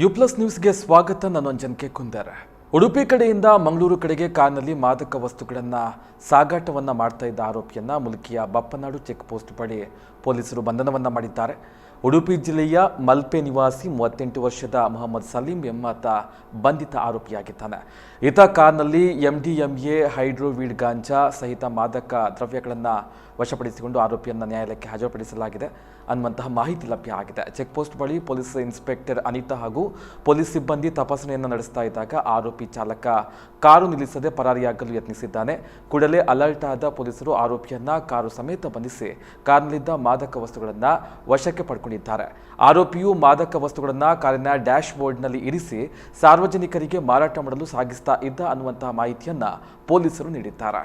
You plus ನ್ಯೂಸ್ಗೆ ಸ್ವಾಗತ. ನಾನು ಅಂಜನ್ಕೆ ಕುಂದರ್. ಉಡುಪಿ ಕಡೆಯಿಂದ ಮಂಗಳೂರು ಕಡೆಗೆ ಕಾರ್ನಲ್ಲಿ ಮಾದಕ ವಸ್ತುಗಳನ್ನ ಸಾಗಾಟವನ್ನ ಮಾಡ್ತಾ ಇದ್ದ ಆರೋಪಿಯನ್ನು ಮುಲ್ಕಿಯ ಬಪ್ಪನಾಡು ಚೆಕ್ ಪೋಸ್ಟ್ ಬಳಿ ಪೊಲೀಸರು ಬಂಧನವನ್ನ ಮಾಡಿದ್ದಾರೆ. ಉಡುಪಿ ಜಿಲ್ಲೆಯ ಮಲ್ಪೆ ನಿವಾಸಿ ಮೂವತ್ತೆಂಟು ವರ್ಷದ ಮೊಹಮ್ಮದ್ ಸಲೀಂ ಎಂಬಾತ ಬಂಧಿತ ಆರೋಪಿಯಾಗಿದ್ದಾನೆ. ಈತ ಕಾರ್ನಲ್ಲಿ ಎಂಡಿಎಂಎ ಹೈಡ್ರೋವೀಡ್ ಗಾಂಜಾ ಸಹಿತ ಮಾದಕ ದ್ರವ್ಯಗಳನ್ನು ವಶಪಡಿಸಿಕೊಂಡು ಆರೋಪಿಯನ್ನು ನ್ಯಾಯಾಲಯಕ್ಕೆ ಹಾಜರುಪಡಿಸಲಾಗಿದೆ. ಅನ್ನುವಂತಹ ಮಾಹಿತಿ ಲಭ್ಯ ಆಗಿದೆ. ಚೆಕ್ ಪೋಸ್ಟ್ ಬಳಿ ಪೊಲೀಸ್ ಇನ್ಸ್ಪೆಕ್ಟರ್ ಅನಿತಾ ಹಾಗೂ ಪೊಲೀಸ್ ಸಿಬ್ಬಂದಿ ತಪಾಸಣೆಯನ್ನು ನಡೆಸ್ತಾ ಇದ್ದಾಗ ಆರೋಪಿ ಚಾಲಕ ಕಾರು ನಿಲ್ಲಿಸದೆ ಪರಾರಿಯಾಗಲು ಯತ್ನಿಸಿದ್ದಾನೆ. ಕೂಡಲೇ ಅಲರ್ಟ್ ಆದ ಪೊಲೀಸರು ಆರೋಪಿಯನ್ನ ಕಾರು ಸಮೇತ ಬಂಧಿಸಿ ಕಾರ್ನಲ್ಲಿದ್ದ ಮಾದಕ ವಸ್ತುಗಳನ್ನು ವಶಕ್ಕೆ ಪಡ್ಕೊಂಡಿದ್ದಾರೆ. ಆರೋಪಿಯು ಮಾದಕ ವಸ್ತುಗಳನ್ನು ಕಾರಿನ ಡ್ಯಾಶ್ ಬೋರ್ಡ್ನಲ್ಲಿ ಇರಿಸಿ ಸಾರ್ವಜನಿಕರಿಗೆ ಮಾರಾಟ ಮಾಡಲು ಸಾಗಿಸ್ತಾ ಇದ್ದ ಅನ್ನುವಂತಹ ಮಾಹಿತಿಯನ್ನು ಪೊಲೀಸರು ನೀಡಿದ್ದಾರೆ.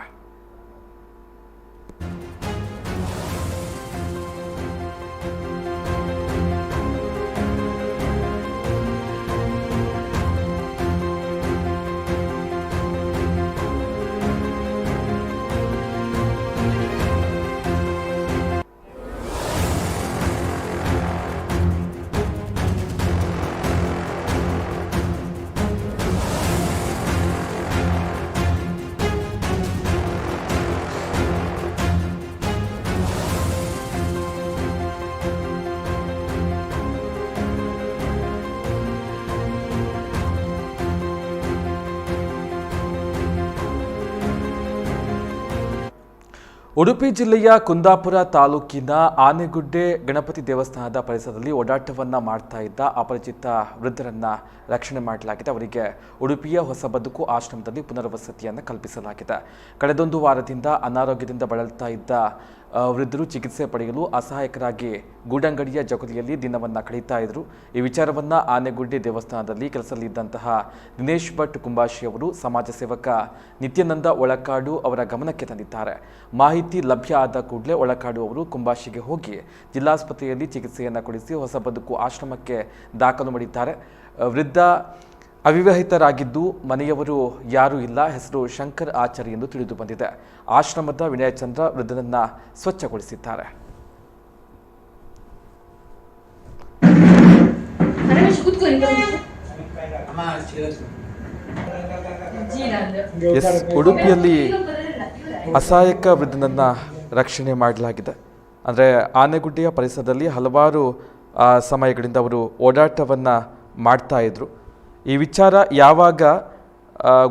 ಉಡುಪಿ ಜಿಲ್ಲೆಯ ಕುಂದಾಪುರ ತಾಲೂಕಿನ ಆನೆಗುಡ್ಡೆ ಗಣಪತಿ ದೇವಸ್ಥಾನದ ಪರಿಸರದಲ್ಲಿ ಓಡಾಟವನ್ನು ಮಾಡ್ತಾ ಇದ್ದ ಅಪರಿಚಿತ ವೃದ್ಧರನ್ನ ರಕ್ಷಣೆ ಮಾಡಲಾಗಿದೆ. ಅವರಿಗೆ ಉಡುಪಿಯ ಹೊಸ ಬದುಕು ಆಶ್ರಮದಲ್ಲಿ ಪುನರ್ವಸತಿಯನ್ನು ಕಲ್ಪಿಸಲಾಗಿದೆ. ಕಳೆದೊಂದು ವಾರದಿಂದ ಅನಾರೋಗ್ಯದಿಂದ ಬಳಲ್ತಾ ಇದ್ದ ವೃದ್ಧರು ಚಿಕಿತ್ಸೆ ಪಡೆಯಲು ಅಸಹಾಯಕರಾಗಿ ಗೂಡಂಗಡಿಯ ಜಗುಲಿಯಲ್ಲಿ ದಿನವನ್ನು ಕಳೀತಾ ಇದ್ದರು ಈ ವಿಚಾರವನ್ನು ಆನೆಗುಡ್ಡೆ ದೇವಸ್ಥಾನದಲ್ಲಿ ಕೆಲಸದಲ್ಲಿದ್ದಂತಹ ದಿನೇಶ್ ಭಟ್ ಕುಂಬಾಶಿ ಅವರು ಸಮಾಜ ಸೇವಕ ನಿತ್ಯಾನಂದ ಒಳಕಾಡು ಅವರ ಗಮನಕ್ಕೆ ತಂದಿದ್ದಾರೆ. ಮಾಹಿತಿ ಲಭ್ಯ ಆದ ಕೂಡಲೇ ಒಳಕಾಡು ಅವರು ಕುಂಬಾಶಿಗೆ ಹೋಗಿ ಜಿಲ್ಲಾಸ್ಪತ್ರೆಯಲ್ಲಿ ಚಿಕಿತ್ಸೆಯನ್ನು ಕೊಡಿಸಿ ಹೊಸ ಬದುಕು ಆಶ್ರಮಕ್ಕೆ ದಾಖಲು ಮಾಡಿದ್ದಾರೆ. ವೃದ್ಧ ಅವಿವಾಹಿತರಾಗಿದ್ದು ಮನೆಯವರು ಯಾರೂ ಇಲ್ಲ ಹೆಸರು ಶಂಕರ್ ಆಚಾರ್ಯ ಎಂದು ತಿಳಿದು ಬಂದಿದೆ. ಆಶ್ರಮದ ವಿನಯಚಂದ್ರ ವೃದ್ಧನನ್ನ ಸ್ವಚ್ಛಗೊಳಿಸಿದ್ದಾರೆ. ಎಸ್ ಉಡುಪಿಯಲ್ಲಿ ಅಸಹಾಯಕ ವೃದ್ಧನನ್ನ ರಕ್ಷಣೆ ಮಾಡಲಾಗಿದೆ. ಅಂದರೆ ಆನೆಗುಡ್ಡೆಯ ಪರಿಸರದಲ್ಲಿ ಹಲವಾರು ಆ, ಸಮಯಗಳಿಂದ ಅವರು ಓಡಾಟವನ್ನು ಮಾಡ್ತಾ ಇದ್ರು. ಈ ವಿಚಾರ ಯಾವಾಗ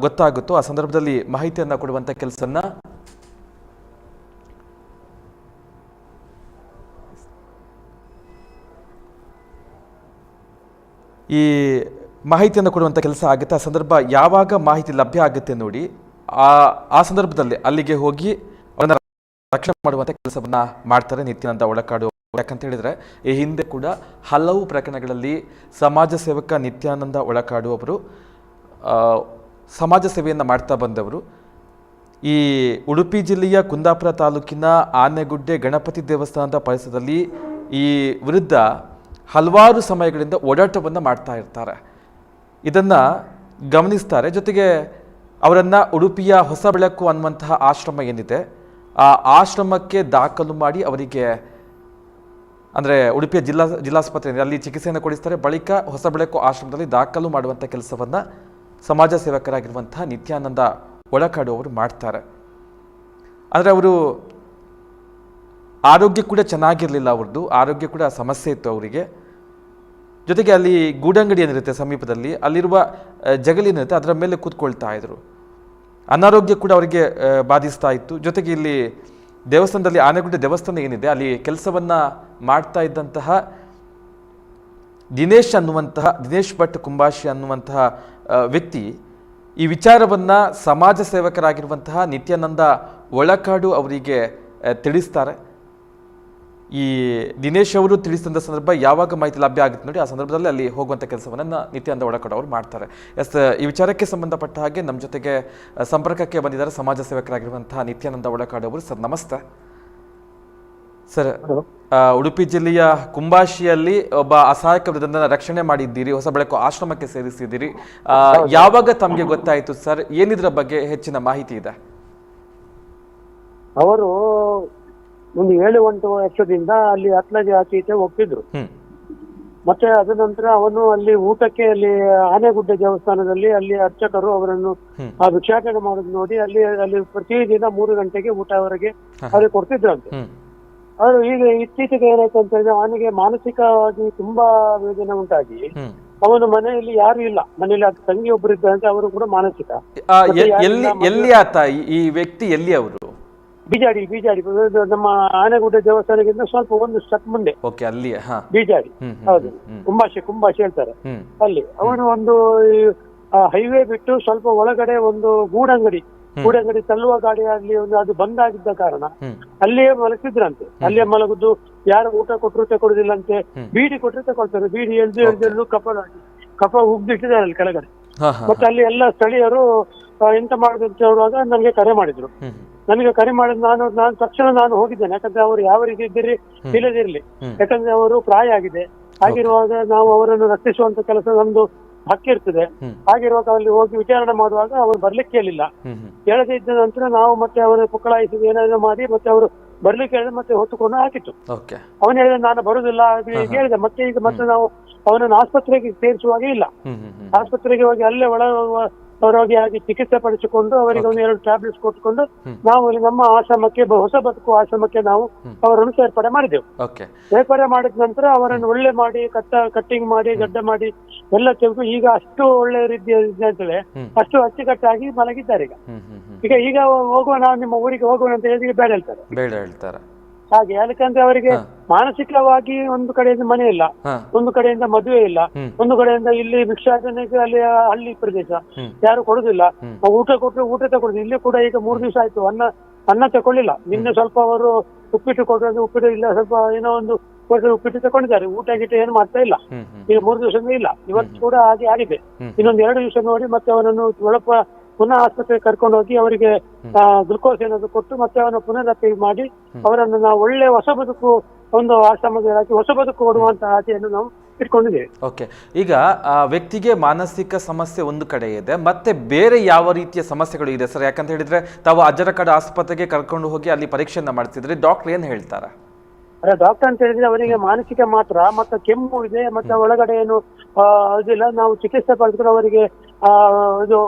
ಗೊತ್ತಾಗುತ್ತೋ ಆ ಸಂದರ್ಭದಲ್ಲಿ ಮಾಹಿತಿಯನ್ನು ಕೊಡುವಂಥ ಕೆಲಸನ ಈ ಮಾಹಿತಿಯನ್ನು ಕೊಡುವಂಥ ಕೆಲಸ ಆಗುತ್ತೆ. ಆ ಸಂದರ್ಭ ಯಾವಾಗ ಮಾಹಿತಿ ಲಭ್ಯ ಆಗುತ್ತೆ ನೋಡಿ, ಆ ಆ ಸಂದರ್ಭದಲ್ಲಿ ಅಲ್ಲಿಗೆ ಹೋಗಿ ಅವರನ್ನು ರಕ್ಷಣೆ ಮಾಡುವಂಥ ಕೆಲಸವನ್ನು ಮಾಡ್ತಾರೆ ನಿತ್ಯಾನಂದ ಒಳಕಾಡು. ಯಾಕಂತ ಹೇಳಿದ್ರೆ, ಈ ಹಿಂದೆ ಕೂಡ ಹಲವು ಪ್ರಕರಣಗಳಲ್ಲಿ ಸಮಾಜ ಸೇವಕ ನಿತ್ಯಾನಂದ ಒಳಕಾಡು ಅವರು ಸಮಾಜ ಸೇವೆಯನ್ನು ಮಾಡ್ತಾ ಬಂದವರು. ಈ ಉಡುಪಿ ಜಿಲ್ಲೆಯ ಕುಂದಾಪುರ ತಾಲೂಕಿನ ಆನೆಗುಡ್ಡೆ ಗಣಪತಿ ದೇವಸ್ಥಾನದ ಪರಿಸರದಲ್ಲಿ ಈ ವಿರುದ್ಧ ಹಲವಾರು ಸಮಯಗಳಿಂದ ಓಡಾಟವನ್ನು ಮಾಡ್ತಾ ಇರ್ತಾರೆ. ಇದನ್ನು ಗಮನಿಸ್ತಾರೆ. ಜೊತೆಗೆ ಅವರನ್ನು ಉಡುಪಿಯ ಹೊಸ ಬೆಳಕು ಅನ್ನುವಂತಹ ಆಶ್ರಮ ಏನಿದೆ, ಆ ಆಶ್ರಮಕ್ಕೆ ದಾಖಲು ಮಾಡಿ ಅವರಿಗೆ ಅಂದರೆ ಉಡುಪಿಯ ಜಿಲ್ಲಾ ಜಿಲ್ಲಾಸ್ಪತ್ರೆಯಲ್ಲಿ ಅಲ್ಲಿ ಚಿಕಿತ್ಸೆಯನ್ನು ಕೊಡಿಸ್ತಾರೆ. ಬಳಿಕ ಹೊಸ ಬೆಳಕು ಆಶ್ರಮದಲ್ಲಿ ದಾಖಲು ಮಾಡುವಂಥ ಕೆಲಸವನ್ನು ಸಮಾಜ ಸೇವಕರಾಗಿರುವಂಥ ನಿತ್ಯಾನಂದ ಒಳಕಾಡು ಅವರು ಮಾಡ್ತಾರೆ. ಆದರೆ ಅವರು ಆರೋಗ್ಯ ಕೂಡ ಚೆನ್ನಾಗಿರಲಿಲ್ಲ ಅವ್ರದ್ದು. ಆರೋಗ್ಯ ಕೂಡ ಸಮಸ್ಯೆ ಇತ್ತು ಅವರಿಗೆ. ಜೊತೆಗೆ ಅಲ್ಲಿ ಗೂಡಂಗಡಿ ಏನಿರುತ್ತೆ ಸಮೀಪದಲ್ಲಿ, ಅಲ್ಲಿರುವ ಜಗಲಿ ಏನಿರುತ್ತೆ ಅದರ ಮೇಲೆ ಕೂತ್ಕೊಳ್ತಾ ಇದ್ರು. ಅನಾರೋಗ್ಯ ಕೂಡ ಅವರಿಗೆ ಬಾಧಿಸ್ತಾ ಇತ್ತು. ಜೊತೆಗೆ ಇಲ್ಲಿ ದೇವಸ್ಥಾನದಲ್ಲಿ ಆನೆಗುಡ್ಡೆ ದೇವಸ್ಥಾನ ಏನಿದೆ, ಅಲ್ಲಿ ಕೆಲಸವನ್ನ ಮಾಡ್ತಾ ಇದ್ದಂತಹ ದಿನೇಶ್ ಅನ್ನುವಂತಹ, ದಿನೇಶ್ ಭಟ್ ಕುಂಬಾಶಿ ಅನ್ನುವಂತಹ ವ್ಯಕ್ತಿ ಈ ವಿಚಾರವನ್ನ ಸಮಾಜ ಸೇವಕರಾಗಿರುವಂತಹ ನಿತ್ಯಾನಂದ ಒಳಕಾಡು ಅವರಿಗೆ ತಿಳಿಸ್ತಾರೆ. ಈ ದಿನೇಶ್ ಅವರು ತಿಳಿಸಿದಂಥ ಸಂದರ್ಭ ಯಾವಾಗ ಮಾಹಿತಿ ಲಭ್ಯ ಆಗುತ್ತೆ ನೋಡಿ ಆ ಸಂದರ್ಭದಲ್ಲಿ ಅಲ್ಲಿ ಹೋಗುವಂಥ ಕೆಲಸವನ್ನು ನಿತ್ಯಾನಂದ ಒಳಕಡೆ ಅವರು ಮಾಡ್ತಾರೆ. ಎಸ್ ಈ ವಿಚಾರಕ್ಕೆ ಸಂಬಂಧಪಟ್ಟ ಹಾಗೆ ನಮ್ಮ ಜೊತೆಗೆ ಸಂಪರ್ಕಕ್ಕೆ ಬಂದಿದ್ದಾರೆ ಸಮಾಜ ಸೇವಕರಾಗಿರುವಂತಹ ನಿತ್ಯಾನಂದ ಒಳಕಾಡು ಅವರು. ಸರ್ ನಮಸ್ತೆ. ಸರ್ ಉಡುಪಿ ಜಿಲ್ಲೆಯ ಕುಂಬಾಶಿಯಲ್ಲಿ ಒಬ್ಬ ಅಸಹಾಯಕ ವೃದ್ಧನ ರಕ್ಷಣೆ ಮಾಡಿದ್ದೀರಿ ಹೊಸ ಬೆಳಕು ಆಶ್ರಮಕ್ಕೆ ಸೇರಿಸಿದ್ದೀರಿ. ಯಾವಾಗ ತಮಗೆ ಗೊತ್ತಾಯಿತು ಸರ್? ಏನಿದ್ರ ಬಗ್ಗೆ ಹೆಚ್ಚಿನ ಮಾಹಿತಿ ಇದೆ? ಅವರು ಒಂದು ಏಳು ಎಂಟು ವರ್ಷದಿಂದ ಅಲ್ಲಿ ಹತ್ಲಗೆ ಆಚೆ ಈಚೆ ಹೋಗ್ತಿದ್ರು ಮತ್ತೆ ಅದ ನಂತರ ಅವನು ಅಲ್ಲಿ ಊಟಕ್ಕೆ ಅಲ್ಲಿ ಆನೆಗುಡ್ಡ ದೇವಸ್ಥಾನದಲ್ಲಿ ಅಲ್ಲಿ ಅರ್ಚಕರು ಅವರನ್ನು ಆ ಭಿಕ್ಷಾಟನೆ ಮಾಡೋದು ನೋಡಿ ಅಲ್ಲಿ ಅಲ್ಲಿ ಪ್ರತಿದಿನ ಮೂರು ಗಂಟೆಗೆ ಊಟ ಅವರಿಗೆ ಅವ್ರಿಗೆ ಕೊಡ್ತಿದ್ರಂತೆ. ಆದ್ರೆ ಅವರು ಈಗ ಇತ್ತೀಚೆಗೆ ಏನಾಯ್ತು ಅಂತ ಹೇಳಿದ್ರೆ ಅವನಿಗೆ ಮಾನಸಿಕವಾಗಿ ತುಂಬಾ ವೇದನೆ ಉಂಟಾಗಿ ಅವನು ಮನೆಯಲ್ಲಿ ಯಾರು ಇಲ್ಲ. ಮನೆಯಲ್ಲಿ ಆ ತಂಗಿ ಒಬ್ಬರು ಇದ್ದಂತೆ ಅವರು ಕೂಡ ಮಾನಸಿಕ. ಎಲ್ಲಿ ಎಲ್ಲಿ ಆತ? ಈ ವ್ಯಕ್ತಿ ಎಲ್ಲಿ ಅವರು? ಬಿಜಾಡಿ ಬಿಜಾಡಿ. ನಮ್ಮ ಆನೆಗುಡ್ಡ ದೇವಸ್ಥಾನಕ್ಕಿಂತ ಸ್ವಲ್ಪ ಒಂದು ಸ್ಟೆಪ್ ಮುಂದೆ. ಓಕೆ ಅಲ್ಲಿ ಬಿಜಾಡಿ. ಹೌದು. ಕುಂಭಾಶೆ ಕುಂಬಾಶೆ ಕುಂಬಾಶೆ ಹೇಳ್ತಾರೆ. ಅಲ್ಲಿ. ಅವನು ಒಂದು ಹೈವೇ ಬಿಟ್ಟು ಸ್ವಲ್ಪ ಒಳಗಡೆ ಒಂದು ಗೂಡಂಗಡಿ. ಗೂಡಂಗಡಿ ತಳ್ಳುವ ಗಾಡಿ ಆಗ್ಲಿ ಒಂದು ಅದು ಬಂದ್ ಆಗಿದ್ದ ಕಾರಣ ಅಲ್ಲಿಯೇ ಮಲಗಿದ್ರಂತೆ ಅಲ್ಲಿಯೇ ಮಲಗುದು ಯಾರು ಊಟ ಕೊಟ್ಟರು ತಗೊಳುದಿಲ್ಲಂತೆ ಅಂತೆ. ಬೀಡಿ ಕೊಟ್ಟರು ತಗೊಳ್ತಾರೆ ಬೀಡಿ ಎಳ್ದು ಎಳ್ದು ಕಪ ಕಪ ಉಗ್ದಿಟ್ಟಿದ್ದಾರೆ ಅಲ್ಲಿ ಕೆಳಗಡೆ. ಮತ್ತೆ ಅಲ್ಲಿ ಎಲ್ಲ ಸ್ಥಳೀಯರು ಎಂತ ಮಾಡುದು ಅಂತ ಹೇಳುವಾಗ ನನಗೆ ಕರೆ ಮಾಡಿದ್ರು. ನನಗೆ ಕರೆ ಮಾಡಿದ್ ನಾನು ನಾನು ತಕ್ಷಣ ನಾನು ಹೋಗಿದ್ದೇನೆ. ಯಾಕಂದ್ರೆ ಅವರು ಯಾವ ರೀತಿ ಇದ್ದೀರಿ ಇಲ್ಲದಿರ್ಲಿ. ಯಾಕಂದ್ರೆ ಅವರು ಪ್ರಾಯ ಆಗಿದೆ. ಹಾಗಿರುವಾಗ ನಾವು ಅವರನ್ನು ರಕ್ಷಿಸುವಂತ ಕೆಲಸ ನಮ್ದು ಹಕ್ಕಿರ್ತದೆ ಇರ್ತದೆ. ಹಾಗಿರುವಾಗ ಅಲ್ಲಿ ಹೋಗಿ ವಿಚಾರಣೆ ಮಾಡುವಾಗ ಅವರು ಬರ್ಲಿಕ್ಕೆ ಹೇಳಿಲ್ಲ ಹೇಳದೇ ಇದ್ದ ನಂತರ ನಾವು ಮತ್ತೆ ಅವರ ಪುಕ್ಕಳಾಯಿಸಿ ಏನಾದ್ರು ಮಾಡಿ ಮತ್ತೆ ಅವರು ಬರ್ಲಿಕ್ಕೆ ಹೇಳಿದ್ರೆ ಮತ್ತೆ ಹೊತ್ತುಕೊಂಡು ಹಾಕಿತ್ತು. ಅವನು ಹೇಳಿದ ನಾನು ಬರುದಿಲ್ಲ ಹೇಳಿದೆ. ಮತ್ತೆ ಈಗ ಮತ್ತೆ ನಾವು ಅವನನ್ನು ಆಸ್ಪತ್ರೆಗೆ ಸೇರಿಸುವಾಗ ಇಲ್ಲ. ಆಸ್ಪತ್ರೆಗೆ ಹೋಗಿ ಅಲ್ಲೇ ಒಳ ಆಗಿ ಚಿಕಿತ್ಸೆ ಪಡಿಸಿಕೊಂಡು ಅವರಿಗೆ ಒಂದು ಎರಡು ಟ್ಯಾಬ್ಲೆಟ್ಸ್ ಕೊಟ್ಟುಕೊಂಡು. ನಾವು ನಮ್ಮ ಆಶ್ರಮಕ್ಕೆ ಹೊಸ ಬದುಕು ಆಶ್ರಮಕ್ಕೆ ನಾವು ಅವರನ್ನು ಸೇರ್ಪಡೆ ಮಾಡಿದೆವು. ಸೇರ್ಪಡೆ ಮಾಡಿದ ನಂತರ ಅವರನ್ನು ಒಳ್ಳೆ ಮಾಡಿ ಕಟ್ಟ ಕಟ್ಟಿಂಗ್ ಮಾಡಿ ಗಡ್ಡ ಮಾಡಿ ಎಲ್ಲ ತೆಗೆದು ಈಗ ಅಷ್ಟು ಒಳ್ಳೆ ರೀತಿಯ ಅಂತೇಳಿ ಅಷ್ಟು ಅಚ್ಚುಕಟ್ಟಾಗಿ ಮಲಗಿದ್ದಾರೆ ಈಗ. ಈಗ ಈಗ ಹೋಗುವ ನಾವು ನಿಮ್ಮ ಊರಿಗೆ ಹೋಗೋಣ ಅಂತ ಹೇಳಿದ್ರೆ ಬೇಡ ಹೇಳ್ತಾರೆ. ಬೇಡ ಹೇಳ್ತಾರೆ. ಹಾಗೆ ಯಾಕಂದ್ರೆ ಅವರಿಗೆ ಮಾನಸಿಕವಾಗಿ ಒಂದು ಕಡೆಯಿಂದ ಮನೆ ಇಲ್ಲ ಒಂದು ಕಡೆಯಿಂದ ಮದುವೆ ಇಲ್ಲ ಒಂದು ಕಡೆಯಿಂದ ಇಲ್ಲಿ ಭಿಕ್ಷಾಟನೆಗೆ ಅಲ್ಲಿ ಹಳ್ಳಿ ಪ್ರದೇಶ ಯಾರು ಕೊಡುದಿಲ್ಲ. ಊಟ ಕೊಟ್ಟರೆ ಊಟ ತಗೊಳುದು ಇಲ್ಲಿ ಕೂಡ ಈಗ ಮೂರು ದಿವಸ ಆಯ್ತು ಅನ್ನ ಅನ್ನ ತಗೊಳ್ಳಿಲ್ಲ. ನಿನ್ನೆ ಸ್ವಲ್ಪ ಅವರು ಉಪ್ಪಿಟ್ಟು ಕೊಟ್ಟರೆ ಉಪ್ಪಿಟ್ಟು ಇಲ್ಲ ಸ್ವಲ್ಪ ಏನೋ ಒಂದು ಕೊಟ್ಟರೆ ಉಪ್ಪಿಟ್ಟು ತಗೊಂಡಿದ್ದಾರೆ. ಊಟ ಗೀಟ ಏನು ಮಾಡ್ತಾ ಇಲ್ಲ. ಈಗ ಮೂರು ದಿವಸದಿಂದ ಇಲ್ಲ. ಇವತ್ತು ಕೂಡ ಹಾಗೆ ಆಗಿದೆ. ಇನ್ನೊಂದು ಎರಡು ದಿವಸ ನೋಡಿ ಮತ್ತೆ ಅವನನ್ನು ಒಳಪ ಪುನಃ ಆಸ್ಪತ್ರೆಗೆ ಕರ್ಕೊಂಡು ಹೋಗಿ ಅವರಿಗೆ ಗ್ಲುಕೋಸ್ ಏನಾದ್ರು ಕೊಟ್ಟು ಮತ್ತೆ ಅವನ ಪುನರಪಿ ಮಾಡಿ ಅವರನ್ನು ನಾವು ಒಳ್ಳೆ ಹೊಸ ಬದುಕು ಒಂದು ಆಶ್ರಮದಲ್ಲಿ ಹಾಕಿ ಹೊಸ ಬದುಕು ಕೊಡುವಂತಹ ಆಸೆಯನ್ನು ನಾವು ಇಟ್ಕೊಂಡಿದ್ದೇವೆ. ಓಕೆ. ಈಗ ಆ ವ್ಯಕ್ತಿಗೆ ಮಾನಸಿಕ ಸಮಸ್ಯೆ ಒಂದು ಕಡೆ ಇದೆ ಮತ್ತೆ ಬೇರೆ ಯಾವ ರೀತಿಯ ಸಮಸ್ಯೆಗಳು ಇದೆ ಸರ್? ಯಾಕಂತ ಹೇಳಿದ್ರೆ ತಾವು ಅಜ್ಜರಕಡ ಆಸ್ಪತ್ರೆಗೆ ಕರ್ಕೊಂಡು ಹೋಗಿ ಅಲ್ಲಿ ಪರೀಕ್ಷೆಯನ್ನ ಮಾಡ್ತಿದ್ರೆ ಡಾಕ್ಟರ್ ಏನ್ ಹೇಳ್ತಾರೆ? ಅದೇ ಡಾಕ್ಟರ್ ಅಂತ ಹೇಳಿದ್ರೆ ಅವರಿಗೆ ಮಾನಸಿಕ ಮಾತ್ರ ಮತ್ತೆ ಕೆಮ್ಮು ಇದೆ ಮತ್ತೆ ಒಳಗಡೆ ಏನು ಇದಿಲ್ಲ ನಾವು ಚಿಕಿತ್ಸೆ ಪಡೆದ್ರೆ ಅವರಿಗೆ ಇದು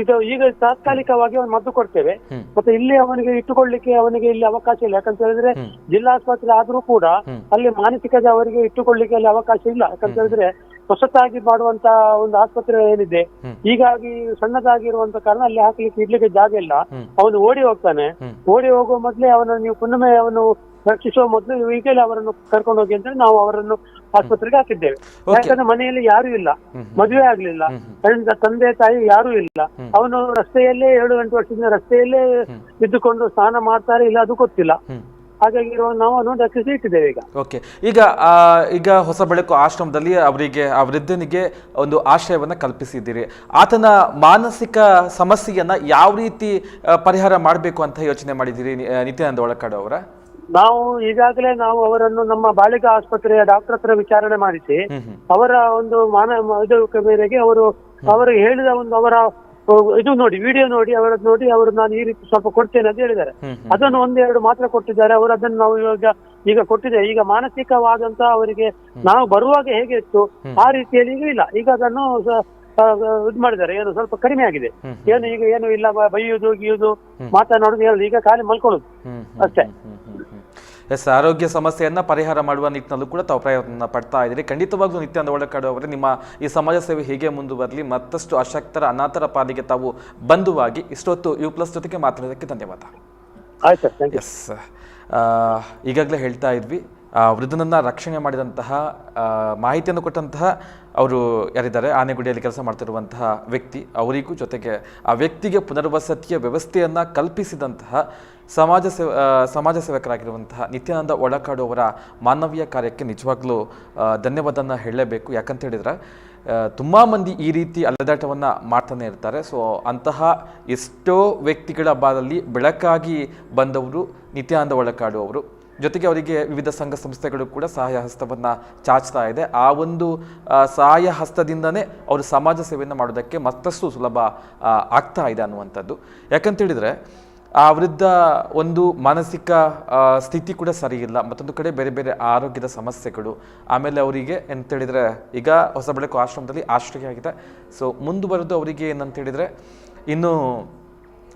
ಇದು ಈಗ ತಾತ್ಕಾಲಿಕವಾಗಿ ಅವನು ಮದ್ದು ಕೊಡ್ತೇವೆ. ಮತ್ತೆ ಇಲ್ಲಿ ಅವನಿಗೆ ಇಟ್ಟುಕೊಳ್ಳಿಕ್ಕೆ ಅವನಿಗೆ ಇಲ್ಲಿ ಅವಕಾಶ ಇಲ್ಲ. ಯಾಕಂತ ಹೇಳಿದ್ರೆ ಜಿಲ್ಲಾ ಜಿಲ್ಲಾಸ್ಪತ್ರೆ ಆದ್ರೂ ಕೂಡ ಅಲ್ಲಿ ಮಾನಸಿಕದ ಅವರಿಗೆ ಇಟ್ಟುಕೊಳ್ಳಿಕ್ಕೆ ಅಲ್ಲಿ ಅವಕಾಶ ಇಲ್ಲ. ಯಾಕಂತ ಹೇಳಿದ್ರೆ ಹೊಸತಾಗಿ ಮಾಡುವಂತ ಒಂದು ಆಸ್ಪತ್ರೆ ಏನಿದೆ. ಹೀಗಾಗಿ ಸಣ್ಣದಾಗಿರುವಂತ ಕಾರಣ ಅಲ್ಲಿ ಹಾಕ್ಲಿಕ್ಕೆ ಇಡ್ಲಿಕ್ಕೆ ಜಾಗ ಇಲ್ಲ. ಅವನು ಓಡಿ ಹೋಗ್ತಾನೆ. ಓಡಿ ಹೋಗುವ ಮೊದಲೇ ಅವನು ನೀವು ಪುನಃ ಅವನು ರಕ್ಷಿಸುವ ಮೊದಲು ಈಗಲೇ ಅವರನ್ನು ಕರ್ಕೊಂಡು ಹೋಗಿ ಅಂತ ನಾವು ಅವರನ್ನು ಆಸ್ಪತ್ರೆಗೆ ಹಾಕಿದ್ದೇವೆ. ಯಾಕಂದ್ರೆ ಮನೆಯಲ್ಲಿ ಯಾರು ಇಲ್ಲ. ಮದುವೆ ಆಗ್ಲಿಲ್ಲ. ತಂದೆ- ತಾಯಿ ಯಾರು ಇಲ್ಲ. ಅವನು ರಸ್ತೆಯಲ್ಲೇ ಏಳು ಗಂಟೆ ವರ್ಷದಿಂದ ರಸ್ತೆಯಲ್ಲೇ ಇದ್ದುಕೊಂಡು ಸ್ನಾನ ಮಾಡ್ತಾರೆ ಇಲ್ಲ ಅದು ಗೊತ್ತಿಲ್ಲ. ಹಾಗಾಗಿರುವ ಹಾಗಾಗಿ ನಾವು ಅವನು ರಕ್ಷಿಸಿ ಇಟ್ಟಿದ್ದೇವೆ ಈಗ. ಓಕೆ ಈಗ ಆ, ಈಗ ಹೊಸ ಬೆಳಕು ಆಶ್ರಮದಲ್ಲಿ ಅವರಿಗೆ ಆ ವೃದ್ಧನಿಗೆ ಒಂದು ಆಶ್ರಯವನ್ನ ಕಲ್ಪಿಸಿದ್ದೀರಿ. ಆತನ ಮಾನಸಿಕ ಸಮಸ್ಯೆಯನ್ನ ಯಾವ ರೀತಿ ಪರಿಹಾರ ಮಾಡಬೇಕು ಅಂತ ಯೋಚನೆ ಮಾಡಿದ್ದೀರಿ ನಿತ್ಯಾನಂದ ಒಳಕಾಡು ಅವರ? ನಾವು ಈಗಾಗಲೇ ನಾವು ಅವರನ್ನು ನಮ್ಮ ಬಾಲಿಕಾ ಆಸ್ಪತ್ರೆಯ ಡಾಕ್ಟರ್ ಹತ್ರ ವಿಚಾರಣೆ ಮಾಡಿಸಿ ಅವರ ಒಂದು ಮಾನ ಇದು ಮೇರೆಗೆ ಅವರು ಅವರು ಹೇಳಿದ ಒಂದು ಅವರ ಇದು ನೋಡಿ ವಿಡಿಯೋ ನೋಡಿ ಅವರದ್ದು ನೋಡಿ ಅವರು ನಾನು ಈ ರೀತಿ ಸ್ವಲ್ಪ ಕೊಡ್ತೇನೆ ಅಂತ ಹೇಳಿದ್ದಾರೆ. ಅದನ್ನು ಒಂದೆರಡು ಮಾತ್ರ ಕೊಟ್ಟಿದ್ದಾರೆ ಅವರು ಅದನ್ನು ನಾವು ಇವಾಗ ಈಗ ಕೊಟ್ಟಿದೆ. ಈಗ ಮಾನಸಿಕವಾದಂತ ಅವರಿಗೆ ನಾವು ಬರುವಾಗ ಹೇಗೆ ಇತ್ತು ಆ ರೀತಿಯಲ್ಲಿ ಈಗ ಇಲ್ಲ. ಈಗ ಅದನ್ನು ಇದ್ ಮಾಡಿದ್ದಾರೆ. ಏನು ಸ್ವಲ್ಪ ಕಡಿಮೆ ಆಗಿದೆ. ಏನು ಈಗ ಏನು ಇಲ್ಲ ಬೈಯುವುದು ಗೀಯುವುದು ಮಾತನಾಡುದು ಹೇಳುದು ಈಗ ಖಾಲಿ ಮಲ್ಕೊಳ್ಳುದು. ಅಷ್ಟೇ. ಎಸ್ ಆರೋಗ್ಯ ಸಮಸ್ಯೆಯನ್ನು ಪರಿಹಾರ ಮಾಡುವ ನಿಟ್ಟಿನಲ್ಲೂ ಕೂಡ ತಾವು ಪ್ರಯತ್ನ ಪಡ್ತಾ ಇದ್ದೀರಿ. ಖಂಡಿತವಾಗ್ಲೂ ನಿತ್ಯಾನಂದ ಒಳಕಾಡು ಅವರೇ ನಿಮ್ಮ ಈ ಸಮಾಜ ಸೇವೆ ಹೇಗೆ ಮುಂದುವರಲಿ ಮತ್ತಷ್ಟು ಅಶಕ್ತರ ಅನಾಥರ ಪಾಲಿಗೆ ತಾವು ಬಂಧುವಾಗಿ ಇಷ್ಟೊತ್ತು ಯು ಪ್ಲಸ್ ಜೊತೆಗೆ ಮಾತಾಡೋದಕ್ಕೆ ಧನ್ಯವಾದ. ಎಸ್ ಈಗಾಗಲೇ ಹೇಳ್ತಾ ಇದ್ವಿ ವೃದ್ಧನನ್ನ ರಕ್ಷಣೆ ಮಾಡಿದಂತಹ ಮಾಹಿತಿಯನ್ನು ಕೊಟ್ಟಂತಹ ಅವರು ಯಾರಿದ್ದಾರೆ? ಆನೆಗುಡಿಯಲ್ಲಿ ಕೆಲಸ ಮಾಡ್ತಿರುವಂತಹ ವ್ಯಕ್ತಿ. ಅವರಿಗೂ ಜೊತೆಗೆ ಆ ವ್ಯಕ್ತಿಗೆ ಪುನರ್ವಸತಿಯ ವ್ಯವಸ್ಥೆಯನ್ನು ಕಲ್ಪಿಸಿದಂತಹ ಸಮಾಜ ಸೇವ ಸಮಾಜ ಸೇವಕರಾಗಿರುವಂತಹ ನಿತ್ಯಾನಂದ ಒಳಕಾಡು ಅವರ ಮಾನವೀಯ ಕಾರ್ಯಕ್ಕೆ ನಿಜವಾಗ್ಲೂ ಧನ್ಯವಾದನ್ನು ಧನ್ಯವಾದನ ಹೇಳಲೇಬೇಕು ಯಾಕಂತ ಹೇಳಿದ್ರೆ ತುಂಬ ಮಂದಿ ಈ ರೀತಿ ಅಲೆದಾಟವನ್ನು ಮಾಡ್ತಾನೆ ಇರ್ತಾರೆ. ಸೊ ಅಂತಹ ಎಷ್ಟೋ ವ್ಯಕ್ತಿಗಳ ಬಾಲಲ್ಲಿ ಬೆಳಕಾಗಿ ಬಂದವರು ನಿತ್ಯಾನಂದ ಒಳಕಾಡು ಅವರು. ಜೊತೆಗೆ ಅವರಿಗೆ ವಿವಿಧ ಸಂಘ ಸಂಸ್ಥೆಗಳು ಕೂಡ ಸಹಾಯ ಹಸ್ತವನ್ನು ಚಾಚ್ತಾ ಇದೆ. ಆ ಒಂದು ಸಹಾಯ ಹಸ್ತದಿಂದನೇ ಅವರು ಸಮಾಜ ಸೇವೆಯನ್ನು ಮಾಡೋದಕ್ಕೆ ಮತ್ತಷ್ಟು ಸುಲಭ ಆಗ್ತಾ ಇದೆ ಅನ್ನುವಂಥದ್ದು. ಯಾಕಂತೇಳಿದರೆ, ಆ ವೃದ್ಧ ಒಂದು ಮಾನಸಿಕ ಸ್ಥಿತಿ ಕೂಡ ಸರಿ ಇಲ್ಲ, ಮತ್ತೊಂದು ಕಡೆ ಬೇರೆ ಬೇರೆ ಆರೋಗ್ಯದ ಸಮಸ್ಯೆಗಳು, ಆಮೇಲೆ ಅವರಿಗೆ ಎಂತೇಳಿದರೆ, ಈಗ ಹೊಸ ಬೆಳಕು ಆಶ್ರಮದಲ್ಲಿ ಆಶ್ರಯ ಆಗಿದೆ. ಸೊ ಮುಂದುವರೆದು ಅವರಿಗೆ ಏನಂತೇಳಿದರೆ, ಇನ್ನು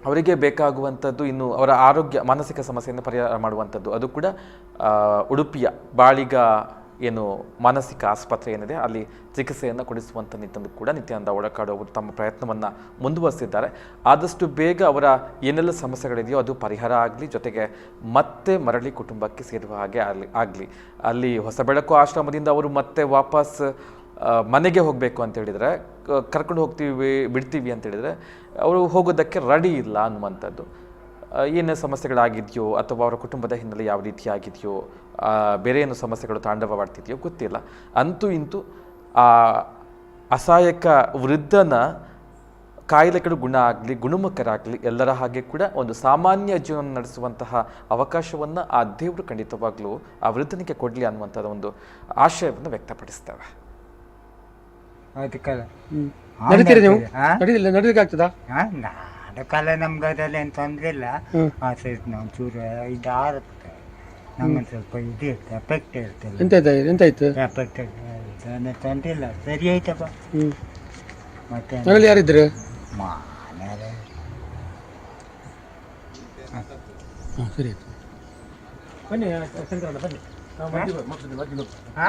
ಅವರಿಗೆ ಬೇಕಾಗುವಂಥದ್ದು ಇನ್ನು ಅವರ ಆರೋಗ್ಯ, ಮಾನಸಿಕ ಸಮಸ್ಯೆಯನ್ನು ಪರಿಹಾರ ಮಾಡುವಂಥದ್ದು. ಅದು ಕೂಡ ಉಡುಪಿಯ ಬಾಳಿಗ ಏನು ಮಾನಸಿಕ ಆಸ್ಪತ್ರೆ ಏನಿದೆ, ಅಲ್ಲಿ ಚಿಕಿತ್ಸೆಯನ್ನು ಕೊಡಿಸುವಂಥ ನಿಟ್ಟಿನಲ್ಲಿ ಕೂಡ ನಿತ್ಯಾನಂದ ಒಳಕಾಡು ಅವರು ತಮ್ಮ ಪ್ರಯತ್ನವನ್ನು ಮುಂದುವರಿಸಿದ್ದಾರೆ. ಆದಷ್ಟು ಬೇಗ ಅವರ ಏನೆಲ್ಲ ಸಮಸ್ಯೆಗಳಿದೆಯೋ ಅದು ಪರಿಹಾರ ಆಗಲಿ, ಜೊತೆಗೆ ಮತ್ತೆ ಮರಳಿ ಕುಟುಂಬಕ್ಕೆ ಸೇರುವ ಹಾಗೆ ಆಗಲಿ ಆಗಲಿ. ಅಲ್ಲಿ ಹೊಸ ಬೆಳಕು ಆಶ್ರಮದಿಂದ ಅವರು ಮತ್ತೆ ವಾಪಸ್ ಮನೆಗೆ ಹೋಗಬೇಕು ಅಂತ ಹೇಳಿದರೆ ಕರ್ಕೊಂಡು ಹೋಗ್ತೀವಿ, ಬಿಡ್ತೀವಿ ಅಂತ ಹೇಳಿದರೆ ಅವರು ಹೋಗೋದಕ್ಕೆ ರೆಡಿ ಇಲ್ಲ ಅನ್ನುವಂಥದ್ದು. ಏನು ಸಮಸ್ಯೆಗಳಾಗಿದೆಯೋ ಅಥವಾ ಅವರ ಕುಟುಂಬದ ಹಿನ್ನೆಲೆ ಯಾವ ರೀತಿ ಆಗಿದೆಯೋ ಬೇರೆ ಏನು ಸಮಸ್ಯೆಗಳು ತಾಂಡವವಾಡ್ತಿದೆಯೋ ಗೊತ್ತಿಲ್ಲ. ಅಂತೂ ಇಂತೂ ಆ ಅಸಹಾಯಕ ವೃದ್ಧನ ಕಾಯಿಲೆಗಳು ಗುಣ ಆಗಲಿ ಗುಣಮುಖರಾಗಲಿ ಎಲ್ಲರ ಹಾಗೆ ಕೂಡ ಒಂದು ಸಾಮಾನ್ಯ ಜೀವನ ನಡೆಸುವಂತಹ ಅವಕಾಶವನ್ನು ಆ ದೇವರು ಖಂಡಿತವಾಗಲೂ ಆ ವೃದ್ಧನಿಗೆ ಕೊಡಲಿ ಅನ್ನುವಂಥದ್ದು ಒಂದು ಆಶಯವನ್ನು ವ್ಯಕ್ತಪಡಿಸ್ತೇವೆ. ನಡೀತೀರಿ ನೀವು? ನಡೀಲಿಲ್ಲ ನಡೀಲಿಕ್ಕೆ ಆಗ್ತದಾ? ನಾಡಕ್ಕೆಲ್ಲ ನಮ್ಗೆ ಅದರಲ್ಲಿ ಏನು ತೊಂದರೆ ಇಲ್ಲ ಆ ಸೈಟ್ ನಾವು ಚೂರು ಇದು ಆರುತ್ತೆ ನಮ್ಗೆ ಸ್ವಲ್ಪ ಇದು ಇರ್ತದೆ ಎಫೆಕ್ಟ್ ಇರ್ತದೆ ಎಂತ ಎಂತಾಯ್ತು ಎಫೆಕ್ಟ್ ತೊಂದರೆ ಇಲ್ಲ ಸರಿ ಆಯ್ತಪ್ಪ. ಮತ್ತೆ ಮನೇಲಿ ಯಾರಿದ್ರು? ಮನೇಲಿ. ಸರಿ ಬನ್ನಿ ಬನ್ನಿ. ನಾವು ಮಧ್ಯೆ ಬ- ಮಧ್ಯೆ ಮಧ್ಯೆ ಹೋಗ್ತೀವಿ. ಹಾ?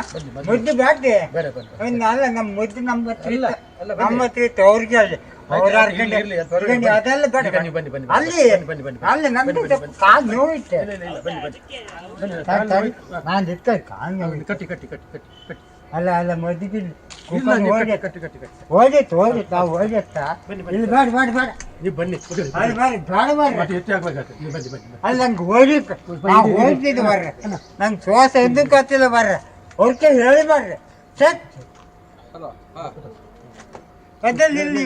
ಮುದ್ದು ಬ್ಯಾಡ್ದೆ ಬೇರೆ ಬನ್ನಿ ಇನ್ನು ಅಲ್ಲ ನಮ್ಮ ಮುದ್ದು ನಮ್ಮ ಹತ್ರ ಇಲ್ಲ, ಇತ್ತು. ಅಲ್ಲ, ನಮ್ಮ ಹತ್ರ ಇತ್ತು ಅವ್ರಿಗೆ ಅಲ್ಲಿ ಅವ್ರ ಇರ್ಲಿ, ಆಡ್ಕೊಂಡು ಇರ್ಲಿ, ಅದು ಹೊರಗಡೆ ಈಗ ನೀವು ಅದೆಲ್ಲ ಬೇಡ ಈಗ ನೀವು ಬನ್ನಿ, ಬನ್ನಿ, ಬನ್ನಿ. ಅಲ್ಲಿ ಬನ್ನಿ, ಬನ್ನಿ, ಅಲ್ಲಿ ನಮ್ಗೆ ಸ್ವಲ್ಪ ಕಾಲು ನೋವಿತ್ತೆ ಇಲ್ಲ ಇಲ್ಲ ಇಲ್ಲ ಬನ್ನಿ ಬನ್ನಿ ಬನ್ನಿ ಸರಿ, ಸರಿ. ನಾನು ಇತ್ತ ಕಾಲು ನೋವಿತ್ತು ಕಟ್ಟಿ ಕಟ್ಟಿ ಕಟ್ಟಿ ಕಟ್ಟಿ ಕಟ್ಟಿ ಅಲ್ಲ ಅಲ್ಲ ಮದ್ದಿಗೆ ಹೋಗಿತ್ತು ಹೋಗಿತ್ತು ನಾವು ಹೋಗಿತ್ತ ಬನ್ನಿ, ಬನ್ನಿ. ಇಲ್ಲಿ ಬೇಡ ಬೇಡ ಬೇಡ. ನೀವು ಬನ್ನಿ. ಅಲ್ಲಿ ಬೇಡ ಬೇಡ ಬೇಡ ಮತ್ತೆ ಹೆಚ್ಚು ಆಗ್ಬೇಕಾಗ್ತದೆ ನೀವು ಬನ್ನಿ ಬನ್ನಿ ಬನ್ನಿ. ಅಲ್ಲಿ ನಂಗೆ ಹೋಗಿತ್ತು ನಾವು ಹೋಗ್ತಿದ್ದು ಬರ್ರಿ. ನಂಗೆ ಶ್ವಾಸ ಎದ್ದು ಕತ್ತಿಲ್ಲ ಬರ್ರಿ. ಅವ್ರಿಗೆ ಹೇಳಿ ಬರ್ರಿ. ಸತ್ ಇಲ್ಲಿ.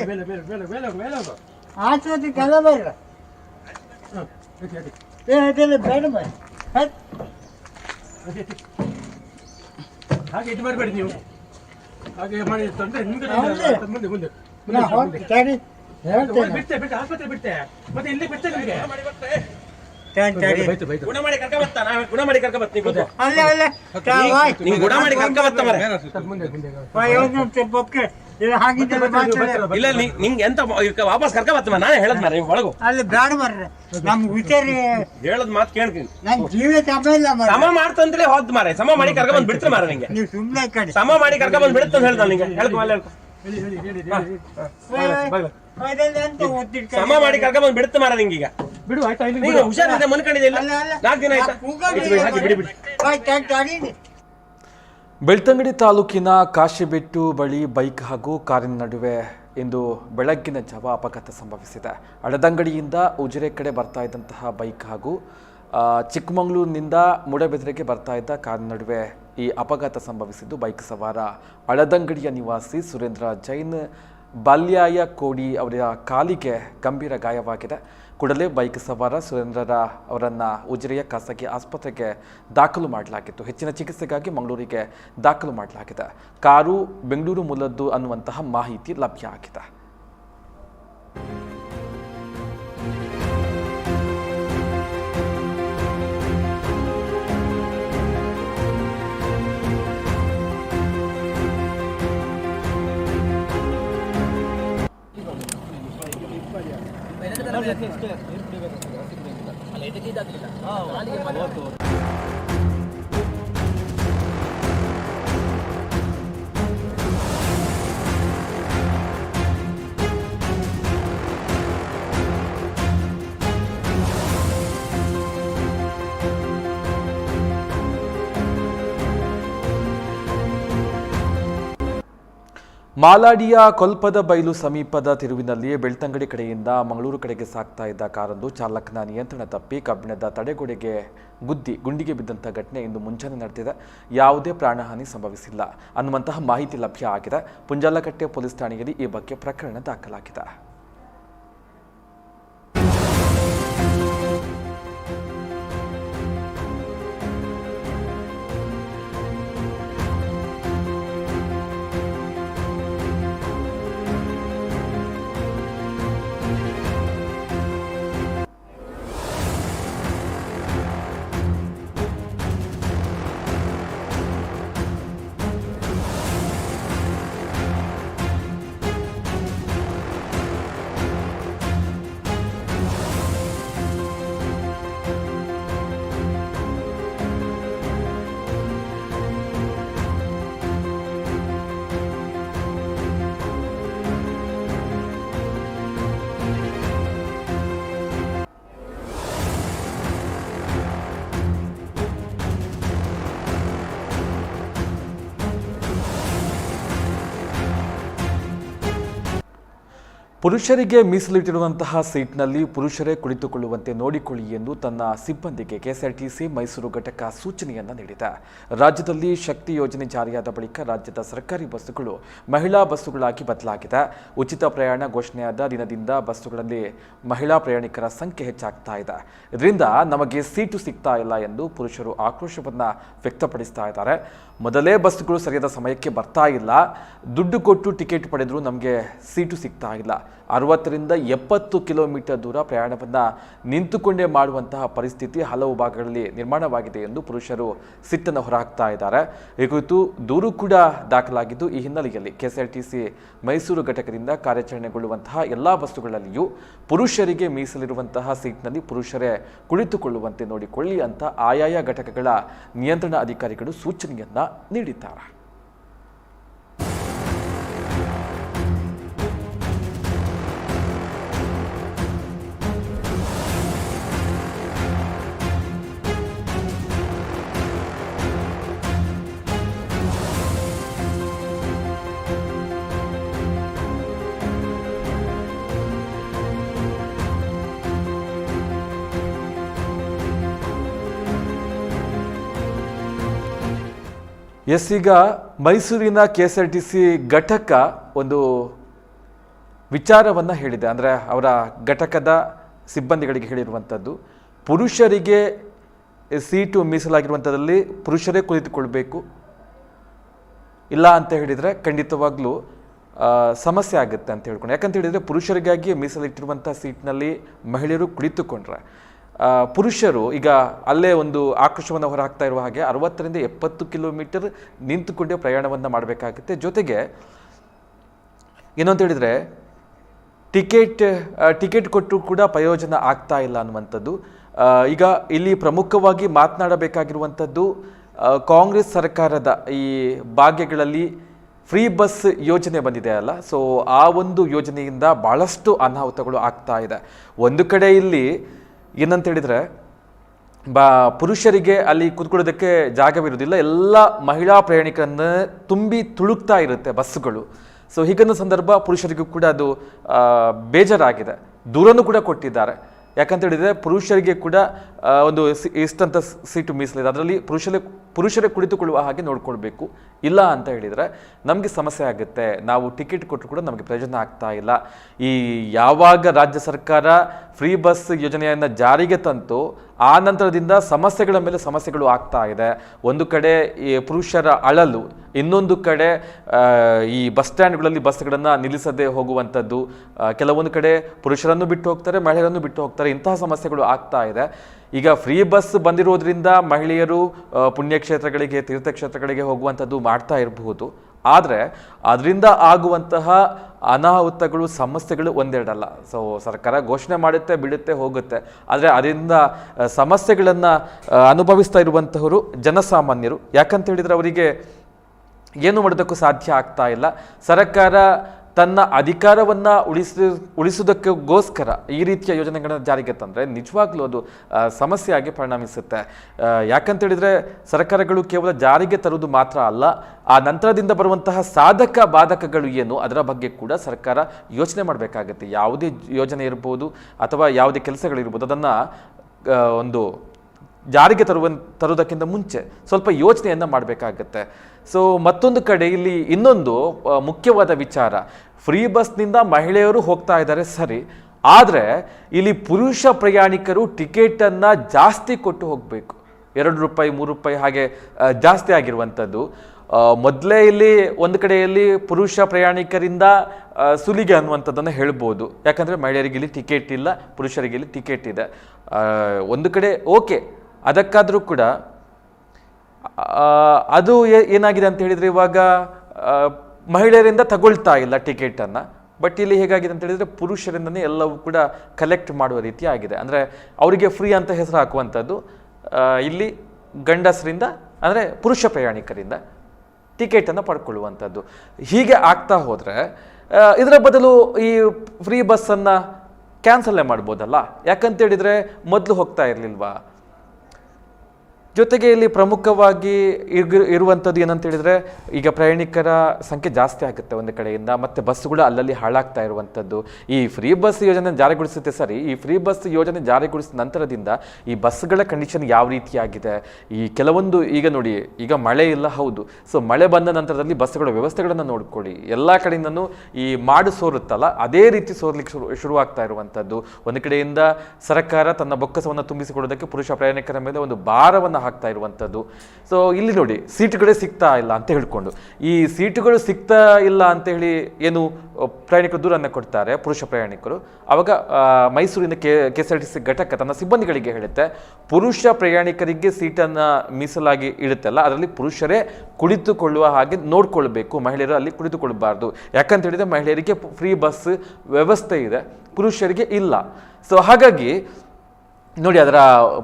ಹೋಗು. ಆಸ್ಪತ್ರೆಗೆಲ್ಲ ಬರ್ರಿ. ಏ ಅದೆಲ್ಲ ಬೇಡ ಬರ್ರಿ. ಹಾಗೆ ಇದು ಮಾಡಬೇಡಿ ನೀವು. ಹಾಗೆ ಮಾಡಿ ತಂದೆ ನಿಮ್ಗೆ ಹೌದು. ಮುಂದೆ ಮುಂದೆ ನಾ ಮುಂದೆ ಹೋಗಿ ತಡಿ ಹೇಳ್ತೇನೆ ಬಿಡ್ತೆ ಬಿಡ್ತೆ ಆಸ್ಪತ್ರೆ ಬಿಡ್ತೆ ಮತ್ತೆ ಇಲ್ಲಿ ಬಿಡ್ತೆ ನಿಮಗೆ ತಡಿ, ತಡಿ. ಬೈತು ಬೈತು ಗುಣ ಮಾಡಿ ಕರ್ಕ ಬರ್ತಾ ನಾವ್ ಗುಣ ಮಾಡಿ ಕರ್ಕ ಬರ್ತೀನಿ ಗೊತ್ತು ಅಲ್ಲ ಅಲ್ಲ ತಾ- ಹೋಯ್. ನೀವ್ ಗುಣ ಮಾಡಿ ಕರ್ಕ ಬರ್ತಾ ಮರೆ ಮುಂದೆ ಮುಂದೆ. ಇಲ್ಲ ನೀ- ಎಂತ ವಾಪಸ್ ಕರ್ಕ ಬರ್ತ ನಾನೇ ಹೇಳದ್ ಮಾರ ನೀವು ಒಳಗು. ಅಲ್ಲಿ ಬ್ಯಾಡ ಮಾರ್ರೆ. ನಮ್ ವಿಚಾರ ಹೇಳದ್ ಮಾತು ಕೇಳ್ತೀನಿ. ನನ್ ಜೀವ ಸಮ ಇಲ್ಲ ಮರ್ರಿ. ಸಮ ಮಾಡ್ತಂತಲೇ ಹೋದ್ ಮಾರೆ ಸಮ ಮಾಡಿ ಕರ್ಕ ಬಂದ್ ಬಿಡ್ತಾರೆ ಮಾರ ನಿಂಗೆ. ನೀವು ಸುಮ್ಮನೆ ಕಡೆ ಸಮ ಮಾಡಿ ಕರ್ಕ ಬಂದ್ ಬಿಡುತ್ತ ಹೇಳ್ದ ನಿಂಗೆ. ಹೇಳ್ಕೊ ಅಲ್ಲಿ ಹೇಳ್ಕೊ. ಸಮ ಮಾಡಿ ಕರ್ಕ ಬಂದ್ ಬಿಡುತ್ತ ಮಾರ ನಿಂಗೆ ಈಗ. ಬಿಡು ಆಯ್ತಾ ಹುಷಾರಿದೆ ಮನ್ಕೊಂಡಿದ್ದೆ ಇಲ್ಲ. ನಾಲ್ಕು ದಿನ ಆಯ್ತಾ? ಬಿಡಿ, ಬಿಡಿ, ಹಾಕಿ ಬಿಡಿ ಬಿಡಿ ಹೋಯ್, ತಡಿ, ತಡಿ. ಬೆಳ್ತಂಗಡಿ ತಾಲೂಕಿನ ಕಾಶಿಬೆಟ್ಟು ಬಳಿ ಬೈಕ್ ಹಾಗೂ ಕಾರಿನ ನಡುವೆ ಇಂದು ಬೆಳಗ್ಗಿನ ಜಾವ ಅಪಘಾತ ಸಂಭವಿಸಿದೆ. ಅಡದಂಗಡಿಯಿಂದ ಉಜಿರೆ ಕಡೆ ಬರ್ತಾ ಇದ್ದಂತಹ ಬೈಕ್ ಹಾಗೂ ಚಿಕ್ಕಮಗಳೂರಿನಿಂದ ಮೂಡಬೆದರೆಗೆ ಬರ್ತಾ ಇದ್ದ ಕಾರಿನ ನಡುವೆ ಈ ಅಪಘಾತ ಸಂಭವಿಸಿದ್ದು ಬೈಕ್ ಸವಾರ. ಅಳದಂಗಡಿಯ ನಿವಾಸಿ ಸುರೇಂದ್ರ ಜೈನ್ ಬಾಲ್ಯಾಯ ಕೋಡಿ ಅವರ ಕಾಲಿಗೆ ಗಂಭೀರ ಗಾಯವಾಗಿದೆ. ಕೂಡಲೇ ಬೈಕ್ ಸವಾರ ಸುರೇಂದ್ರರ ಅವರನ್ನು ಉಜಿರೆಯ ಖಾಸಗಿ ಆಸ್ಪತ್ರೆಗೆ ದಾಖಲು ಮಾಡಲಾಗಿತ್ತು. ಹೆಚ್ಚಿನ ಚಿಕಿತ್ಸೆಗಾಗಿ ಮಂಗಳೂರಿಗೆ ದಾಖಲು ಮಾಡಲಾಗಿದೆ. ಕಾರು ಬೆಂಗಳೂರು ಮೂಲದ್ದು ಅನ್ನುವಂತಹ ಮಾಹಿತಿ ಲಭ್ಯ ಆಗಿದೆ. ಅಷ್ಟೇ ಅಷ್ಟೇ ಅಷ್ಟೇ ಅಲ್ಲ ಇದಕ್ಕೆ ಇದಾಗಲಿಲ್ಲ ಮಾಲಾಡಿಯ ಕೊಲ್ಪದ ಬೈಲು ಸಮೀಪದ ತಿರುವಿನಲ್ಲಿ ಬೆಳ್ತಂಗಡಿ ಕಡೆಯಿಂದ ಮಂಗಳೂರು ಕಡೆಗೆ ಸಾಗ್ತಾ ಇದ್ದ ಕಾರೊಂದು ಚಾಲಕನ ನಿಯಂತ್ರಣ ತಪ್ಪಿ ಕಬ್ಬಿಣದ ತಡೆಗೋಡೆಗೆ ಗುದ್ದಿ ಗುಂಡಿಗೆ ಬಿದ್ದಂಥ ಘಟನೆ ಇಂದು ಮುಂಜಾನೆ ನಡೆದಿದೆ. ಯಾವುದೇ ಪ್ರಾಣಹಾನಿ ಸಂಭವಿಸಿಲ್ಲ. ಅನ್ನುವಂತಹ ಮಾಹಿತಿ ಲಭ್ಯ ಆಗಿದೆ. ಪುಂಜಾಲಕಟ್ಟೆ ಪೊಲೀಸ್ ಠಾಣೆಯಲ್ಲಿ ಈ ಬಗ್ಗೆ ಪ್ರಕರಣ ದಾಖಲಾಗಿದೆ. ಪುರುಷರಿಗೆ ಮೀಸಲಿಟ್ಟಿರುವಂತಹ ಸೀಟ್ನಲ್ಲಿ ಪುರುಷರೇ ಕುಳಿತುಕೊಳ್ಳುವಂತೆ ನೋಡಿಕೊಳ್ಳಿ ಎಂದು ತನ್ನ ಸಿಬ್ಬಂದಿಗೆ ಕೆಎಸ್ಆರ್ಟಿಸಿ ಮೈಸೂರು ಘಟಕ ಸೂಚನೆಯನ್ನ ನೀಡಿದೆ. ರಾಜ್ಯದಲ್ಲಿ ಶಕ್ತಿ ಯೋಜನೆ ಜಾರಿಯಾದ ಬಳಿಕ ರಾಜ್ಯದ ಸರ್ಕಾರಿ ಬಸ್ಸುಗಳು ಮಹಿಳಾ ಬಸ್ಸುಗಳಾಗಿ ಬದಲಾಗಿದೆ. ಉಚಿತ ಪ್ರಯಾಣ ಘೋಷಣೆಯಾದ ದಿನದಿಂದ ಬಸ್ಸುಗಳಲ್ಲಿ ಮಹಿಳಾ ಪ್ರಯಾಣಿಕರ ಸಂಖ್ಯೆ ಹೆಚ್ಚಾಗ್ತಾ ಇದೆ. ಇದರಿಂದ ನಮಗೆ ಸೀಟು ಸಿಗ್ತಾ ಇಲ್ಲ ಎಂದು ಪುರುಷರು ಆಕ್ರೋಶವನ್ನು ವ್ಯಕ್ತಪಡಿಸ್ತಾ ಇದ್ದಾರೆ. ಮೊದಲೇ ಬಸ್ಸುಗಳು ಸರಿಯಾದ ಸಮಯಕ್ಕೆ ಬರ್ತಾ ಇಲ್ಲ. ದುಡ್ಡು ಕೊಟ್ಟು ಟಿಕೆಟ್ ಪಡೆದರೂ ನಮಗೆ ಸೀಟು ಸಿಗ್ತಾ ಇಲ್ಲ. ಅರವತ್ತರಿಂದ ಎಪ್ಪತ್ತು ಕಿಲೋಮೀಟರ್ ದೂರ ಪ್ರಯಾಣವನ್ನು ನಿಂತುಕೊಂಡೇ ಮಾಡುವಂತಹ ಪರಿಸ್ಥಿತಿ ಹಲವು ಭಾಗಗಳಲ್ಲಿ ನಿರ್ಮಾಣವಾಗಿದೆ ಎಂದು ಪುರುಷರು ಸಿಟ್ಟನ್ನು ಹೊರಹಾಕ್ತಾ ಇದ್ದಾರೆ. ಈ ಕುರಿತು ದೂರು ಕೂಡ ದಾಖಲಾಗಿದ್ದು, ಈ ಹಿನ್ನೆಲೆಯಲ್ಲಿ ಕೆಎಸ್ಆರ್ಟಿಸಿ ಮೈಸೂರು ಘಟಕದಿಂದ ಕಾರ್ಯಾಚರಣೆಗೊಳ್ಳುವಂತಹ ಎಲ್ಲ ಬಸ್ಸುಗಳಲ್ಲಿಯೂ ಪುರುಷರಿಗೆ ಮೀಸಲಿರುವಂತಹ ಸೀಟ್ನಲ್ಲಿ ಪುರುಷರೇ ಕುಳಿತುಕೊಳ್ಳುವಂತೆ ನೋಡಿಕೊಳ್ಳಿ ಅಂತ ಆಯಾಯ ಘಟಕಗಳ ನಿಯಂತ್ರಣ ಅಧಿಕಾರಿಗಳು ಸೂಚನೆಯನ್ನ ನೀಡಿದ್ದಾರೆ. ಎಸ್ ಈಗ ಮೈಸೂರಿನ K S R T C ಘಟಕ ಒಂದು ವಿಚಾರವನ್ನು ಹೇಳಿದೆ. ಅಂದರೆ ಅವರ ಘಟಕದ ಸಿಬ್ಬಂದಿಗಳಿಗೆ ಹೇಳಿರುವಂಥದ್ದು ಪುರುಷರಿಗೆ ಸೀಟು ಮೀಸಲಾಗಿರುವಂಥದ್ರಲ್ಲಿ ಪುರುಷರೇ ಕುಳಿತುಕೊಳ್ಬೇಕು. ಇಲ್ಲ ಅಂತ ಹೇಳಿದರೆ ಖಂಡಿತವಾಗ್ಲೂ ಸಮಸ್ಯೆ ಆಗುತ್ತೆ ಅಂತ ಹೇಳ್ಕೊಂಡು. ಯಾಕಂತ ಹೇಳಿದರೆ ಪುರುಷರಿಗಾಗಿ ಮೀಸಲಿಟ್ಟಿರುವಂಥ ಸೀಟ್ನಲ್ಲಿ ಮಹಿಳೆಯರು ಕುಳಿತುಕೊಂಡ್ರೆ. ಪುರುಷರು ಈಗ ಅಲ್ಲೇ ಒಂದು ಆಕ್ರೋಶವನ್ನು ಹೊರಹಾಕ್ತಾ ಇರುವ ಹಾಗೆ ಅರವತ್ತರಿಂದ ಎಪ್ಪತ್ತು ಕಿಲೋಮೀಟರ್ ನಿಂತುಕೊಂಡೇ ಪ್ರಯಾಣವನ್ನು ಮಾಡಬೇಕಾಗುತ್ತೆ. ಜೊತೆಗೆ ಏನು ಅಂತ ಹೇಳಿದರೆ, ಟಿಕೆಟ್ ಟಿಕೆಟ್ ಕೊಟ್ಟರು ಕೂಡ ಪ್ರಯೋಜನ ಆಗ್ತಾ ಇಲ್ಲ ಅನ್ನುವಂಥದ್ದು. ಈಗ ಇಲ್ಲಿ ಪ್ರಮುಖವಾಗಿ ಮಾತನಾಡಬೇಕಾಗಿರುವಂಥದ್ದು ಕಾಂಗ್ರೆಸ್ ಸರ್ಕಾರದ ಈ ಭಾಗ್ಯಗಳಲ್ಲಿ ಫ್ರೀ ಬಸ್ ಯೋಜನೆ ಬಂದಿದೆ ಅಲ್ಲ. ಸೊ ಆ ಒಂದು ಯೋಜನೆಯಿಂದ ಭಾಳಷ್ಟು ಅನಾಹುತಗಳು ಆಗ್ತಾ ಇದೆ. ಒಂದು ಕಡೆ ಇಲ್ಲಿ ಏನಂತ ಹೇಳಿದರೆ ಬಾ, ಪುರುಷರಿಗೆ ಅಲ್ಲಿ ಕೂತ್ಕೊಳ್ಳೋದಕ್ಕೆ ಜಾಗವಿರುವುದಿಲ್ಲ. ಎಲ್ಲ ಮಹಿಳಾ ಪ್ರಯಾಣಿಕರನ್ನು ತುಂಬಿ ತುಳುಕ್ತಾ ಇರುತ್ತೆ ಬಸ್ಸುಗಳು. ಸೊ ಹೀಗನ್ನ ಸಂದರ್ಭ ಪುರುಷರಿಗೂ ಕೂಡ ಅದು ಬೇಜಾರಾಗಿದೆ. ದೂರನ್ನು ಕೂಡ ಕೊಟ್ಟಿದ್ದಾರೆ. ಯಾಕಂತ ಹೇಳಿದರೆ ಪುರುಷರಿಗೆ ಕೂಡ ಒಂದು ಇಷ್ಟಂತ ಸೀಟು ಮೀಸಲಿದೆ. ಅದರಲ್ಲಿ ಪುರುಷರೇ ಪುರುಷರೇ ಕುಳಿತುಕೊಳ್ಳುವ ಹಾಗೆ ನೋಡ್ಕೊಳ್ಬೇಕು. ಇಲ್ಲ ಅಂತ ಹೇಳಿದರೆ ನಮಗೆ ಸಮಸ್ಯೆ ಆಗುತ್ತೆ. ನಾವು ಟಿಕೆಟ್ ಕೊಟ್ಟರು ಕೂಡ ನಮಗೆ ಪ್ರಯೋಜನ ಆಗ್ತಾ ಇಲ್ಲ. ಈ ಯಾವಾಗ ರಾಜ್ಯ ಸರ್ಕಾರ ಫ್ರೀ ಬಸ್ ಯೋಜನೆಯನ್ನು ಜಾರಿಗೆ ತಂತು, ಆ ನಂತರದಿಂದ ಸಮಸ್ಯೆಗಳ ಮೇಲೆ ಸಮಸ್ಯೆಗಳು ಆಗ್ತಾ ಇದೆ. ಒಂದು ಕಡೆ ಈ ಪುರುಷರ ಅಳಲು ಇನ್ನೊಂದು ಕಡೆ ಈ ಬಸ್ ಸ್ಟ್ಯಾಂಡ್ಗಳಲ್ಲಿ ಬಸ್ಗಳನ್ನು ನಿಲ್ಲಿಸದೆ ಹೋಗುವಂಥದ್ದು ಕೆಲವೊಂದು ಕಡೆ ಪುರುಷರನ್ನು ಬಿಟ್ಟು ಹೋಗ್ತಾರೆ, ಮಹಿಳೆಯರನ್ನು ಬಿಟ್ಟು ಹೋಗ್ತಾರೆ, ಇಂತಹ ಸಮಸ್ಯೆಗಳು ಆಗ್ತಾ ಇದೆ. ಈಗ ಫ್ರೀ ಬಸ್ ಬಂದಿರೋದ್ರಿಂದ ಮಹಿಳೆಯರು ಪುಣ್ಯಕ್ಷೇತ್ರಗಳಿಗೆ, ತೀರ್ಥಕ್ಷೇತ್ರಗಳಿಗೆ ಹೋಗುವಂಥದ್ದು ಮಾಡ್ತಾ ಇರಬಹುದು. ಆದರೆ, ಅದರಿಂದ ಆಗುವಂತಹ ಅನಾಹುತಗಳು, ಸಮಸ್ಯೆಗಳು ಒಂದೆರಡಲ್ಲ. ಸೊ ಸರ್ಕಾರ ಘೋಷಣೆ ಮಾಡುತ್ತೆ ಬಿಡುತ್ತೆ ಹೋಗುತ್ತೆ. ಆದರೆ ಅದರಿಂದ ಸಮಸ್ಯೆಗಳನ್ನು ಅನುಭವಿಸ್ತಾ ಇರುವಂತಹವರು ಜನಸಾಮಾನ್ಯರು. ಯಾಕಂತ ಹೇಳಿದರೆ ಅವರಿಗೆ ಏನು ಮಾಡೋದಕ್ಕೂ ಸಾಧ್ಯ ಆಗ್ತಾ ಇಲ್ಲ. ಸರ್ಕಾರ ತನ್ನ ಅಧಿಕಾರವನ್ನು ಉಳಿಸ ಉಳಿಸೋದಕ್ಕೋಸ್ಕರ ಈ ರೀತಿಯ ಯೋಜನೆಗಳನ್ನು ಜಾರಿಗೆ ತಂದರೆ ನಿಜವಾಗ್ಲೂ ಅದು ಸಮಸ್ಯೆಯಾಗಿ ಪರಿಣಮಿಸುತ್ತೆ. ಯಾಕಂತೇಳಿದರೆ ಸರ್ಕಾರಗಳು ಕೇವಲ ಜಾರಿಗೆ ತರುವುದು ಮಾತ್ರ ಅಲ್ಲ, ಆ ನಂತರದಿಂದ ಬರುವಂತಹ ಸಾಧಕ ಬಾಧಕಗಳು ಏನು ಅದರ ಬಗ್ಗೆ ಕೂಡ ಸರ್ಕಾರ ಯೋಚನೆ ಮಾಡಬೇಕಾಗುತ್ತೆ. ಯಾವುದೇ ಯೋಜನೆ ಇರ್ಬೋದು ಅಥವಾ ಯಾವುದೇ ಕೆಲಸಗಳಿರ್ಬೋದು, ಅದನ್ನು ಒಂದು ಜಾರಿಗೆ ತರುವ, ತರುವುದಕ್ಕಿಂತ ಮುಂಚೆ ಸ್ವಲ್ಪ ಯೋಚನೆಯನ್ನು ಮಾಡಬೇಕಾಗತ್ತೆ. ಸೊ ಮತ್ತೊಂದು ಕಡೆ ಇಲ್ಲಿ ಇನ್ನೊಂದು ಮುಖ್ಯವಾದ ವಿಚಾರ. ಫ್ರೀ ಬಸ್ನಿಂದ ಮಹಿಳೆಯರು ಹೋಗ್ತಾ ಇದ್ದಾರೆ, ಸರಿ. ಆದರೆ, ಇಲ್ಲಿ ಪುರುಷ ಪ್ರಯಾಣಿಕರು ಟಿಕೆಟನ್ನು ಜಾಸ್ತಿ ಕೊಟ್ಟು ಹೋಗಬೇಕು. ಎರಡು ರೂಪಾಯಿ, ಮೂರು ರೂಪಾಯಿ ಹಾಗೆ ಜಾಸ್ತಿ ಆಗಿರುವಂಥದ್ದು. ಮೊದಲೇ ಇಲ್ಲಿ ಒಂದು ಕಡೆಯಲ್ಲಿ ಪುರುಷ ಪ್ರಯಾಣಿಕರಿಂದ ಸುಲಿಗೆ ಅನ್ನುವಂಥದ್ದನ್ನು ಹೇಳ್ಬೋದು. ಯಾಕಂದರೆ ಮಹಿಳೆಯರಿಗೆ ಇಲ್ಲಿ ಟಿಕೆಟ್ ಇಲ್ಲ, ಪುರುಷರಿಗೆ ಇಲ್ಲಿ ಟಿಕೆಟ್ ಇದೆ. ಒಂದು ಕಡೆ ಓಕೆ ಅದಕ್ಕಾದರೂ ಕೂಡ ಅದು ಏನಾಗಿದೆ ಅಂತ ಹೇಳಿದರೆ ಇವಾಗ ಮಹಿಳೆಯರಿಂದ ತಗೊಳ್ತಾ ಇಲ್ಲ ಟಿಕೆಟನ್ನು ಬಟ್ ಇಲ್ಲಿ ಹೇಗಾಗಿದೆ ಅಂತ ಹೇಳಿದರೆ ಪುರುಷರಿಂದನೇ ಎಲ್ಲವೂ ಕೂಡ ಕಲೆಕ್ಟ್ ಮಾಡುವ ರೀತಿ ಆಗಿದೆ. ಅಂದರೆ ಅವರಿಗೆ ಫ್ರೀ ಅಂತ ಹೆಸರು ಹಾಕುವಂಥದ್ದು ಇಲ್ಲಿ ಗಂಡಸರಿಂದ, ಅಂದರೆ ಪುರುಷ ಪ್ರಯಾಣಿಕರಿಂದ ಟಿಕೆಟನ್ನು ಪಡ್ಕೊಳ್ಳುವಂಥದ್ದು. ಹೀಗೆ ಆಗ್ತಾ ಹೋದರೆ ಇದರ ಬದಲು ಈ ಫ್ರೀ ಬಸ್ಸನ್ನು ಕ್ಯಾನ್ಸಲ್ಲೇ ಮಾಡ್ಬೋದಲ್ಲ? ಯಾಕಂತೇಳಿದರೆ ಮೊದಲು ಹೋಗ್ತಾ ಇರಲಿಲ್ವಾ? ಜೊತೆಗೆ ಇಲ್ಲಿ ಪ್ರಮುಖವಾಗಿ ಇರುವಂಥದ್ದು ಏನಂತ ಹೇಳಿದ್ರೆ, ಈಗ ಪ್ರಯಾಣಿಕರ ಸಂಖ್ಯೆ ಜಾಸ್ತಿ ಆಗುತ್ತೆ ಒಂದು ಕಡೆಯಿಂದ, ಮತ್ತೆ ಬಸ್ಸುಗಳು ಅಲ್ಲಲ್ಲಿ ಹಾಳಾಗ್ತಾ ಇರುವಂಥದ್ದು. ಈ ಫ್ರೀ ಬಸ್ ಯೋಜನೆ ಜಾರಿಗೊಳಿಸುತ್ತೆ ಸರಿ, ಈ ಫ್ರೀ ಬಸ್ ಯೋಜನೆ ಜಾರಿಗೊಳಿಸಿದ ನಂತರದಿಂದ ಈ ಬಸ್ಗಳ ಕಂಡೀಷನ್ ಯಾವ ರೀತಿಯಾಗಿದೆ? ಈ ಕೆಲವೊಂದು ಈಗ ನೋಡಿ, ಈಗ ಮಳೆ ಇಲ್ಲ ಹೌದು. ಸೊ ಮಳೆ ಬಂದ ನಂತರದಲ್ಲಿ ಬಸ್ಸುಗಳ ವ್ಯವಸ್ಥೆಗಳನ್ನು ನೋಡ್ಕೊಳ್ಳಿ. ಎಲ್ಲ ಕಡೆಯಿಂದನೂ ಈ ಮಾಡು ಸೋರುತ್ತಲ್ಲ, ಅದೇ ರೀತಿ ಸೋರ್ಲಿಕ್ಕೆ ಶುರು, ಶುರುವಾಗ್ತಾ ಇರುವಂಥದ್ದು. ಒಂದು ಕಡೆಯಿಂದ ಸರ್ಕಾರ ತನ್ನ ಬೊಕ್ಕಸವನ್ನು ತುಂಬಿಸಿಕೊಡೋದಕ್ಕೆ ಪುರುಷ ಪ್ರಯಾಣಿಕರ ಮೇಲೆ ಒಂದು ಭಾರವನ್ನು ಹಾಕ್ತಾ ಇರುವಂಥದ್ದು. ಸೊ ಇಲ್ಲಿ ನೋಡಿ, ಸೀಟುಗಳೇ ಸಿಗ್ತಾ ಇಲ್ಲ ಅಂತ ಹೇಳ್ಕೊಂಡು. ಈ ಸೀಟುಗಳು ಸಿಗ್ತಾ ಇಲ್ಲ ಅಂತ ಹೇಳಿ ಏನು ಪ್ರಯಾಣಿಕರು ದೂರನ್ನು ಕೊಡ್ತಾರೆ, ಪುರುಷ ಪ್ರಯಾಣಿಕರು. ಆವಾಗ ಮೈಸೂರಿನ K K S R T C ಘಟಕ ತನ್ನ ಸಿಬ್ಬಂದಿಗಳಿಗೆ ಹೇಳುತ್ತೆ, ಪುರುಷ ಪ್ರಯಾಣಿಕರಿಗೆ ಸೀಟನ್ನು ಮೀಸಲಾಗಿ ಇಡುತ್ತಲ್ಲ, ಅದರಲ್ಲಿ ಪುರುಷರೇ ಕುಳಿತುಕೊಳ್ಳುವ ಹಾಗೆ ನೋಡ್ಕೊಳ್ಬೇಕು, ಮಹಿಳೆಯರು ಅಲ್ಲಿ ಕುಳಿತುಕೊಳ್ಳಬಾರ್ದು ಯಾಕಂತ ಹೇಳಿದರೆ ಮಹಿಳೆಯರಿಗೆ ಫ್ರೀ ಬಸ್ ವ್ಯವಸ್ಥೆ ಇದೆ, ಪುರುಷರಿಗೆ ಇಲ್ಲ. ಸೊ ಹಾಗಾಗಿ ನೋಡಿ, ಅದರ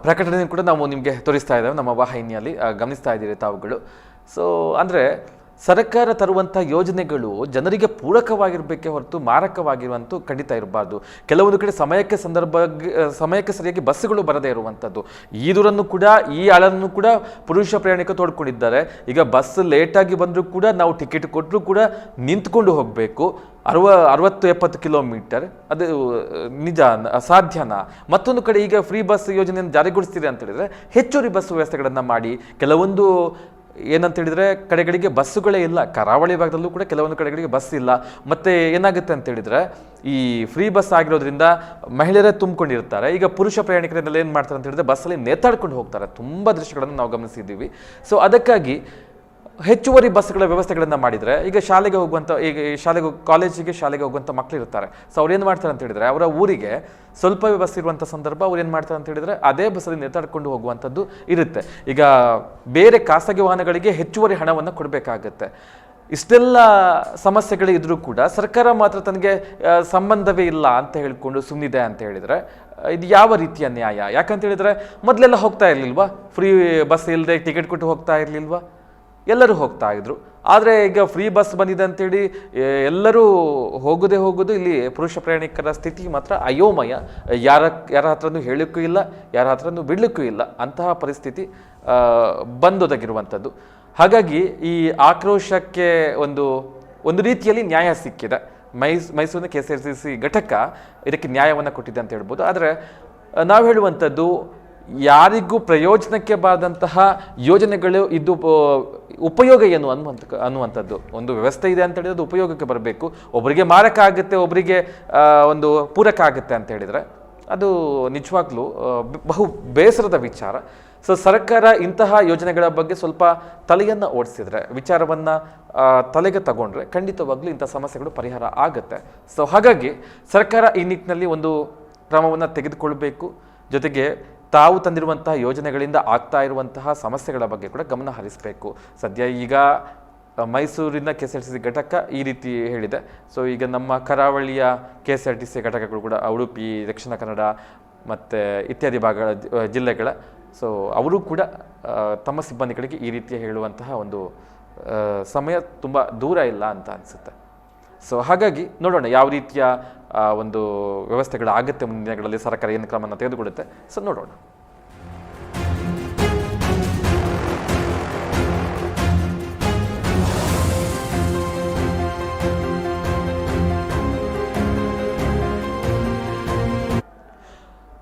ಪ್ರಕಟಣೆ ಕೂಡ ನಾವು ನಿಮಗೆ ತೋರಿಸ್ತಾ ಇದ್ದೇವೆ. ನಮ್ಮ ವಾಹಿನಿಯಲ್ಲಿ ಗಮನಿಸ್ತಾ ಇದ್ದೀರಿ ತಾವುಗಳು. ಸೊ ಅಂದರೆ ಸರ್ಕಾರ ತರುವಂಥ ಯೋಜನೆಗಳು ಜನರಿಗೆ ಪೂರಕವಾಗಿರಬೇಕೇ ಹೊರತು ಮಾರಕವಾಗಿರುವಂತೂ ಖಂಡಿತ ಇರಬಾರ್ದು. ಕೆಲವೊಂದು ಕಡೆ ಸಮಯಕ್ಕೆ ಸಂದರ್ಭ, ಸಮಯಕ್ಕೆ ಸರಿಯಾಗಿ ಬಸ್ಸುಗಳು ಬರದೇ ಇರುವಂಥದ್ದು. ಈ ದೂರನ್ನು ಕೂಡ, ಈ ಅಳನ್ನು ಕೂಡ ಪುರುಷ ಪ್ರಯಾಣಿಕ ತೋಡ್ಕೊಂಡಿದ್ದಾರೆ. ಈಗ ಬಸ್ ಲೇಟಾಗಿ ಬಂದರೂ ಕೂಡ ನಾವು ಟಿಕೆಟ್ ಕೊಟ್ಟರೂ ಕೂಡ ನಿಂತ್ಕೊಂಡು ಹೋಗಬೇಕು. ಅರವ, ಅರವತ್ತು ಎಪ್ಪತ್ತು ಕಿಲೋಮೀಟರ್, ಅದು ನಿಜ ಅಸಾಧ್ಯನಾ? ಮತ್ತೊಂದು ಕಡೆ ಈಗ ಫ್ರೀ ಬಸ್ ಯೋಜನೆಯನ್ನು ಜಾರಿಗೊಳಿಸ್ತೀರಿ ಅಂತ ಹೇಳಿದ್ರೆ ಹೆಚ್ಚುವರಿ ಬಸ್ ವ್ಯವಸ್ಥೆಗಳನ್ನು ಮಾಡಿ. ಕೆಲವೊಂದು ಏನಂತ ಹೇಳಿದ್ರೆ ಕಡೆಗಳಿಗೆ ಬಸ್ಸುಗಳೇ ಇಲ್ಲ. ಕರಾವಳಿ ಭಾಗದಲ್ಲೂ ಕೂಡ ಕೆಲವೊಂದು ಕಡೆಗಳಿಗೆ ಬಸ್ ಇಲ್ಲ. ಮತ್ತೆ ಏನಾಗುತ್ತೆ ಅಂತ ಹೇಳಿದ್ರೆ ಈ ಫ್ರೀ ಬಸ್ ಆಗಿರೋದ್ರಿಂದ ಮಹಿಳೆಯರೇ ತುಂಬಿಕೊಂಡಿರ್ತಾರೆ. ಈಗ ಪುರುಷ ಪ್ರಯಾಣಿಕರನ್ನೆಲ್ಲ ಏನು ಮಾಡ್ತಾರೆ ಅಂತ ಹೇಳಿದ್ರೆ ಬಸ್ಸಲ್ಲಿ ನೇತಾಡ್ಕೊಂಡು ಹೋಗ್ತಾರೆ. ತುಂಬ ದೃಶ್ಯಗಳನ್ನು ನಾವು ಗಮನಿಸಿದ್ದೀವಿ. ಸೊ ಅದಕ್ಕಾಗಿ ಹೆಚ್ಚುವರಿ ಬಸ್ಗಳ ವ್ಯವಸ್ಥೆಗಳನ್ನು ಮಾಡಿದರೆ ಈಗ ಶಾಲೆಗೆ ಹೋಗುವಂಥ ಈಗ ಶಾಲೆಗೆ ಕಾಲೇಜಿಗೆ ಶಾಲೆಗೆ ಹೋಗುವಂಥ ಮಕ್ಕಳು ಇರ್ತಾರೆ ಸೊ ಅವ್ರು ಏನು ಮಾಡ್ತಾರೆ ಅಂತ ಹೇಳಿದರೆ ಅವರ ಊರಿಗೆ ಸ್ವಲ್ಪವೇ ಬಸ್ ಇರುವಂಥ ಸಂದರ್ಭ ಅವ್ರು ಏನು ಮಾಡ್ತಾರೆ ಅಂತ ಹೇಳಿದರೆ ಅದೇ ಬಸ್ಸಲ್ಲಿ ನೇತಾಡ್ಕೊಂಡು ಹೋಗುವಂಥದ್ದು ಇರುತ್ತೆ. ಈಗ ಬೇರೆ ಖಾಸಗಿ ವಾಹನಗಳಿಗೆ ಹೆಚ್ಚುವರಿ ಹಣವನ್ನು ಕೊಡಬೇಕಾಗತ್ತೆ. ಇಷ್ಟೆಲ್ಲ ಸಮಸ್ಯೆಗಳಿದ್ರೂ ಕೂಡ ಸರ್ಕಾರ ಮಾತ್ರ ತನಗೆ ಸಂಬಂಧವೇ ಇಲ್ಲ ಅಂತ ಹೇಳಿಕೊಂಡು ಸುಮ್ಮನಿದೆ ಅಂತ ಹೇಳಿದರೆ ಇದು ಯಾವ ರೀತಿಯ ನ್ಯಾಯ? ಯಾಕಂತ ಹೇಳಿದರೆ ಮೊದಲೆಲ್ಲ ಹೋಗ್ತಾ ಇರಲಿಲ್ವಾ? ಫ್ರೀ ಬಸ್ ಇಲ್ಲದೆ ಟಿಕೆಟ್ ಕೊಟ್ಟು ಹೋಗ್ತಾ ಇರ್ಲಿಲ್ವಾ? ಎಲ್ಲರೂ ಹೋಗ್ತಾ ಇದ್ರು. ಆದರೆ ಈಗ ಫ್ರೀ ಬಸ್ ಬಂದಿದೆ ಅಂತೇಳಿ ಎಲ್ಲರೂ ಹೋಗೋದೇ ಹೋಗೋದು ಇಲ್ಲಿ ಪುರುಷ ಪ್ರಯಾಣಿಕರ ಸ್ಥಿತಿ ಮಾತ್ರ ಅಯೋಮಯ. ಯಾರ ಯಾರ ಹತ್ರನೂ ಹೇಳೋಕ್ಕೂ ಇಲ್ಲ, ಯಾರ ಹತ್ರನೂ ಬಿಡಲಿಕ್ಕೂ ಇಲ್ಲ. ಅಂತಹ ಪರಿಸ್ಥಿತಿ ಬಂದೊದಗಿರುವಂಥದ್ದು. ಹಾಗಾಗಿ ಈ ಆಕ್ರೋಶಕ್ಕೆ ಒಂದು ಒಂದು ರೀತಿಯಲ್ಲಿ ನ್ಯಾಯ ಸಿಕ್ಕಿದೆ. ಮೈಸ್, ಮೈಸೂರಿನ ಕೆ ಆರ್ ಸಿ ಸಿ ಘಟಕ ಇದಕ್ಕೆ ನ್ಯಾಯವನ್ನು ಕೊಟ್ಟಿದೆ ಅಂತ ಹೇಳ್ಬೋದು. ಆದರೆ, ನಾವು ಹೇಳುವಂಥದ್ದು ಯಾರಿಗೂ ಪ್ರಯೋಜನಕ್ಕೆ ಬಾರದಂತಹ ಯೋಜನೆಗಳು ಇದು ಉಪಯೋಗ ಏನು ಅನ್ನುವಂಥ ಅನ್ನುವಂಥದ್ದು. ಒಂದು ವ್ಯವಸ್ಥೆ ಇದೆ ಅಂತ ಹೇಳಿದ್ರೆ ಅದು ಉಪಯೋಗಕ್ಕೆ ಬರಬೇಕು. ಒಬ್ಬರಿಗೆ ಮಾರಕ ಆಗುತ್ತೆ ಒಬ್ಬರಿಗೆ ಒಂದು ಪೂರಕ ಆಗುತ್ತೆ ಅಂತ ಹೇಳಿದರೆ ಅದು ನಿಜವಾಗ್ಲೂ ಬಹು ಬೇಸರದ ವಿಚಾರ. ಸೊ, ಸರ್ಕಾರ ಇಂತಹ ಯೋಜನೆಗಳ ಬಗ್ಗೆ ಸ್ವಲ್ಪ ತಲೆಯನ್ನು ಓಡಿಸಿದರೆ, ವಿಚಾರವನ್ನು ತಲೆಗೆ ತಗೊಂಡ್ರೆ ಖಂಡಿತವಾಗ್ಲೂ ಇಂಥ ಸಮಸ್ಯೆಗಳು ಪರಿಹಾರ ಆಗುತ್ತೆ. ಸೊ, ಹಾಗಾಗಿ ಸರ್ಕಾರ ಈ ನಿಟ್ಟಿನಲ್ಲಿ ಒಂದು ಕ್ರಮವನ್ನು ತೆಗೆದುಕೊಳ್ಬೇಕು. ಜೊತೆಗೆ ತಾವು ತಂದಿರುವಂತಹ ಯೋಜನೆಗಳಿಂದ ಆಗ್ತಾ ಇರುವಂತಹ ಸಮಸ್ಯೆಗಳ ಬಗ್ಗೆ ಕೂಡ ಗಮನ ಹರಿಸಬೇಕು. ಸದ್ಯ ಈಗ ಮೈಸೂರಿನ K S R T C ಘಟಕ ಈ ರೀತಿ ಹೇಳಿದೆ. ಸೊ, ಈಗ ನಮ್ಮ ಕರಾವಳಿಯ K S R T C ಘಟಕಗಳು ಕೂಡ ಉಡುಪಿ, ದಕ್ಷಿಣ ಕನ್ನಡ ಮತ್ತು ಇತ್ಯಾದಿ ಭಾಗಗಳ ಜಿಲ್ಲೆಗಳ. ಸೊ, ಅವರು ಕೂಡ ತಮ್ಮ ಸಿಬ್ಬಂದಿಗಳಿಗೆ ಈ ರೀತಿಯ ಹೇಳುವಂತಹ ಒಂದು ಸಮಯ ತುಂಬ ದೂರ ಇಲ್ಲ ಅಂತ ಅನಿಸುತ್ತೆ. ಸೊ, ಹಾಗಾಗಿ ನೋಡೋಣ ಯಾವ ರೀತಿಯ ಒಂದು ವ್ಯವಸ್ಥೆಗಳು ಆಗುತ್ತೆ ಮುಂದಿನ ದಿನಗಳಲ್ಲಿ ಸರ್ಕಾರ ಏನು ಕ್ರಮವನ್ನು ತೆಗೆದುಕೊಳ್ಳುತ್ತೆ. ಸೊ ನೋಡೋಣ.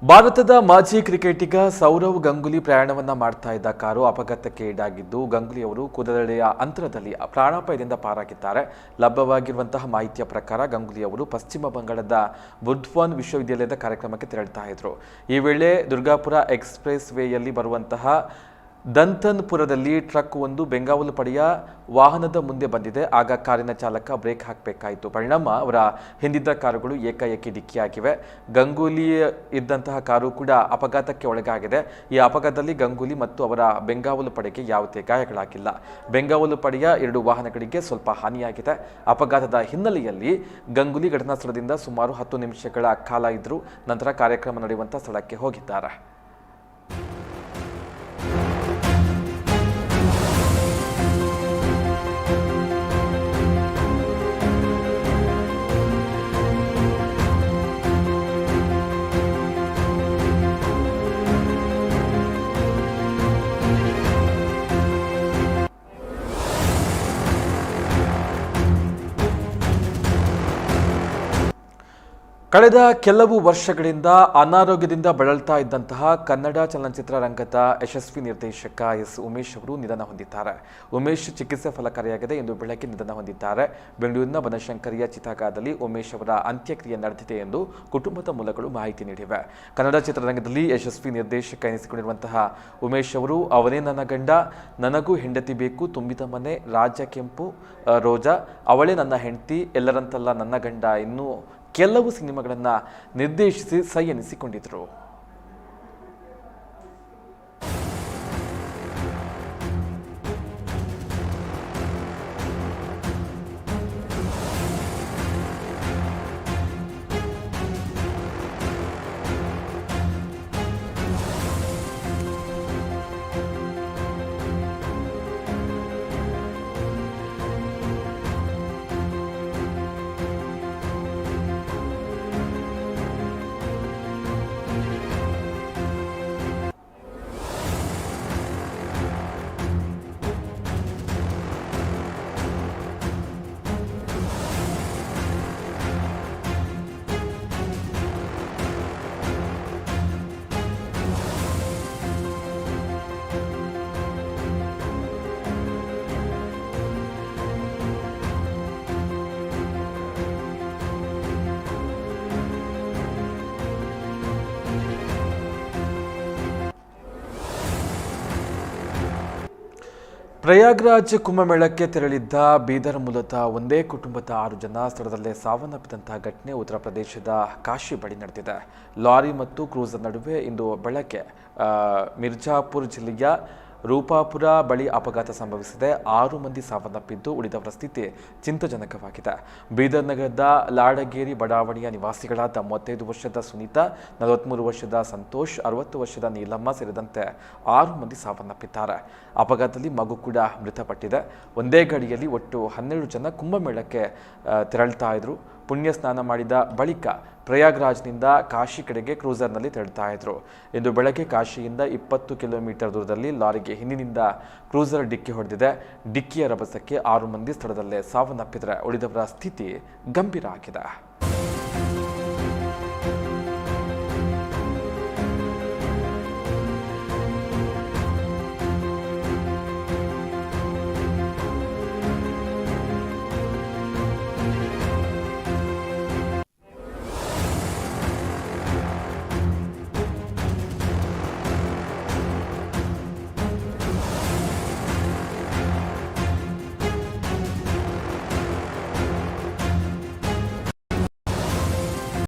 ಭಾರತದ ಮಾಜಿ ಕ್ರಿಕೆಟಿಗ ಸೌರವ್ ಗಂಗೂಲಿ ಪ್ರಯಾಣವನ್ನ ಮಾಡ್ತಾ ಇದ್ದ ಕಾರು ಅಪಘಾತಕ್ಕೆ ಈಡಾಗಿದ್ದು ಗಂಗೂಲಿ ಅವರು ಕುದಳೆಯ ಅಂತರದಲ್ಲಿ ಪ್ರಾಣಾಪಾಯದಿಂದ ಪಾರಾಗಿದ್ದಾರೆ. ಲಭ್ಯವಾಗಿರುವಂತಹ ಮಾಹಿತಿಯ ಪ್ರಕಾರ ಗಂಗೂಲಿ ಅವರು ಪಶ್ಚಿಮ ಬಂಗಾಳದ ಬುರ್ದ್ವಾನ್ ವಿಶ್ವವಿದ್ಯಾಲಯದ ಕಾರ್ಯಕ್ರಮಕ್ಕೆ ತೆರಳುತ್ತಾ ಇದ್ರು. ಈ ವೇಳೆ ದುರ್ಗಾಪುರ ಎಕ್ಸ್ಪ್ರೆಸ್ ವೇಯಲ್ಲಿ ಬರುವಂತಹ ದಂತನ್ಪುರದಲ್ಲಿ ಟ್ರಕ್ ಒಂದು ಬೆಂಗಾವಲು ಪಡೆಯ ವಾಹನದ ಮುಂದೆ ಬಂದಿದೆ. ಆಗ ಕಾರಿನ ಚಾಲಕ ಬ್ರೇಕ್ ಹಾಕಬೇಕಾಯಿತು. ಪರಿಣಾಮ ಅವರ ಹಿಂದಿದ್ದ ಕಾರುಗಳು ಏಕಾಏಕಿ ಡಿಕ್ಕಿಯಾಗಿವೆ. ಗಂಗೂಲಿ ಇದ್ದಂತಹ ಕಾರು ಕೂಡ ಅಪಘಾತಕ್ಕೆ ಒಳಗಾಗಿದೆ. ಈ ಅಪಘಾತದಲ್ಲಿ ಗಂಗೂಲಿ ಮತ್ತು ಅವರ ಬೆಂಗಾವಲು ಪಡೆಗೆ ಯಾವುದೇ ಗಾಯಗಳಾಗಿಲ್ಲ. ಬೆಂಗಾವಲು ಪಡೆಯ ಎರಡು ವಾಹನಗಳಿಗೆ ಸ್ವಲ್ಪ ಹಾನಿಯಾಗಿದೆ. ಅಪಘಾತದ ಹಿನ್ನೆಲೆಯಲ್ಲಿ ಗಂಗೂಲಿ ಘಟನಾ ಸ್ಥಳದಿಂದ ಸುಮಾರು ಹತ್ತು ನಿಮಿಷಗಳ ಕಾಲ ಇದ್ದರು ನಂತರ ಕಾರ್ಯಕ್ರಮ ನಡೆಯುವಂಥ ಸ್ಥಳಕ್ಕೆ ಹೋಗಿದ್ದಾರೆ. ಕಳೆದ ಕೆಲವು ವರ್ಷಗಳಿಂದ ಅನಾರೋಗ್ಯದಿಂದ ಬಳಲ್ತಾ ಇದ್ದಂತಹ ಕನ್ನಡ ಚಲನಚಿತ್ರ ರಂಗದ ಯಶಸ್ವಿ ನಿರ್ದೇಶಕ ಎಸ್ ಉಮೇಶ್ ಅವರು ನಿಧನ ಹೊಂದಿದ್ದಾರೆ. ಉಮೇಶ್ ಚಿಕಿತ್ಸೆ ಫಲಕಾರಿಯಾಗಿದೆ ಎಂದು ಬೆಳಗ್ಗೆ ನಿಧನ ಹೊಂದಿದ್ದಾರೆ. ಬೆಂಗಳೂರಿನ ಬನಶಂಕರಿಯ ಚಿತಾಗಾದಲ್ಲಿ ಉಮೇಶ್ ಅವರ ಅಂತ್ಯಕ್ರಿಯೆ ನಡೆದಿದೆ ಎಂದು ಕುಟುಂಬದ ಮೂಲಗಳು ಮಾಹಿತಿ ನೀಡಿವೆ. ಕನ್ನಡ ಚಿತ್ರರಂಗದಲ್ಲಿ ಯಶಸ್ವಿ ನಿರ್ದೇಶಕ ಎನಿಸಿಕೊಂಡಿರುವಂತಹ ಉಮೇಶ್ ಅವರು, ಅವನೇ ನನ್ನ ಗಂಡ, ನನಗೂ ಹೆಂಡತಿ ಬೇಕು, ತುಂಬಿದ ಮನೆ, ರಾಜ ಕೆಂಪು ರೋಜಾ, ಅವಳೇ ನನ್ನ ಹೆಂಡತಿ, ಎಲ್ಲರಂತಲ್ಲ ನನ್ನ ಗಂಡ, ಇನ್ನೂ ಕೆಲವು ಸಿನಿಮಾಗಳನ್ನು ನಿರ್ದೇಶಿಸಿ ಸೈ ಎನಿಸಿಕೊಂಡಿದ್ದರು ಪ್ರಯಾಗ್ರಾಜ್ ಕುಂಭಮೇಳಕ್ಕೆ ತೆರಳಿದ್ದ ಬೀದರ್ ಮೂಲದ ಒಂದೇ ಕುಟುಂಬದ ಆರು ಜನ ಸ್ಥಳದಲ್ಲೇ ಸಾವನ್ನಪ್ಪಿದಂತಹ ಘಟನೆ ಉತ್ತರ ಪ್ರದೇಶದ ಕಾಶಿ ಬಳಿ ನಡೆದಿದೆ. ಲಾರಿ ಮತ್ತು ಕ್ರೂಸರ್ ನಡುವೆ ಇಂದು ಬೆಳಗ್ಗೆ ಮಿರ್ಜಾಪುರ್ ಜಿಲ್ಲೆಯ ರೂಪಾಪುರ ಬಳಿ ಅಪಘಾತ ಸಂಭವಿಸಿದೆ. ಆರು ಮಂದಿ ಸಾವನ್ನಪ್ಪಿದ್ದು ಉಳಿದವರ ಸ್ಥಿತಿ ಚಿಂತಾಜನಕವಾಗಿದೆ. ಬೀದರ್ ನಗರದ ಲಾಡಗೇರಿ ಬಡಾವಣೆಯ ನಿವಾಸಿಗಳಾದ ಮೂವತ್ತೈದು ವರ್ಷದ ಸುನೀತಾ ನಲವತ್ತ್ಮೂರು ವರ್ಷದ ಸಂತೋಷ್, ಅರವತ್ತು ವರ್ಷದ ನೀಲಮ್ಮ ಸೇರಿದಂತೆ ಆರು ಮಂದಿ ಸಾವನ್ನಪ್ಪಿದ್ದಾರೆ. ಅಪಘಾತದಲ್ಲಿ ಮಗು ಕೂಡ ಮೃತಪಟ್ಟಿದೆ. ಒಂದೇ ಗಡಿಯಲ್ಲಿ ಒಟ್ಟು ಹನ್ನೆರಡು ಜನ ಕುಂಭಮೇಳಕ್ಕೆ ತೆರಳ್ತಾ ಇದ್ರು. ಪುಣ್ಯ ಸ್ನಾನ ಮಾಡಿದ ಬಳಿಕ ಪ್ರಯಾಗ್ರಾಜ್ನಿಂದ ಕಾಶಿ ಕಡೆಗೆ ಕ್ರೂಸರ್ನಲ್ಲಿ ತೆರಳ್ತಾ ಇದ್ರು. ಇಂದು ಬೆಳಗ್ಗೆ ಕಾಶಿಯಿಂದ ಇಪ್ಪತ್ತು ಕಿಲೋಮೀಟರ್ ದೂರದಲ್ಲಿ ಲಾರಿಗೆ ಹಿಂದಿನಿಂದ ಕ್ರೂಸರ್ ಡಿಕ್ಕಿ ಹೊಡೆದಿದೆ. ಡಿಕ್ಕಿಯ ರಭಸಕ್ಕೆ ಆರು ಮಂದಿ ಸ್ಥಳದಲ್ಲೇ ಸಾವನ್ನಪ್ಪಿದರೆ ಉಳಿದವರ ಸ್ಥಿತಿ ಗಂಭೀರ ಆಗಿದೆ.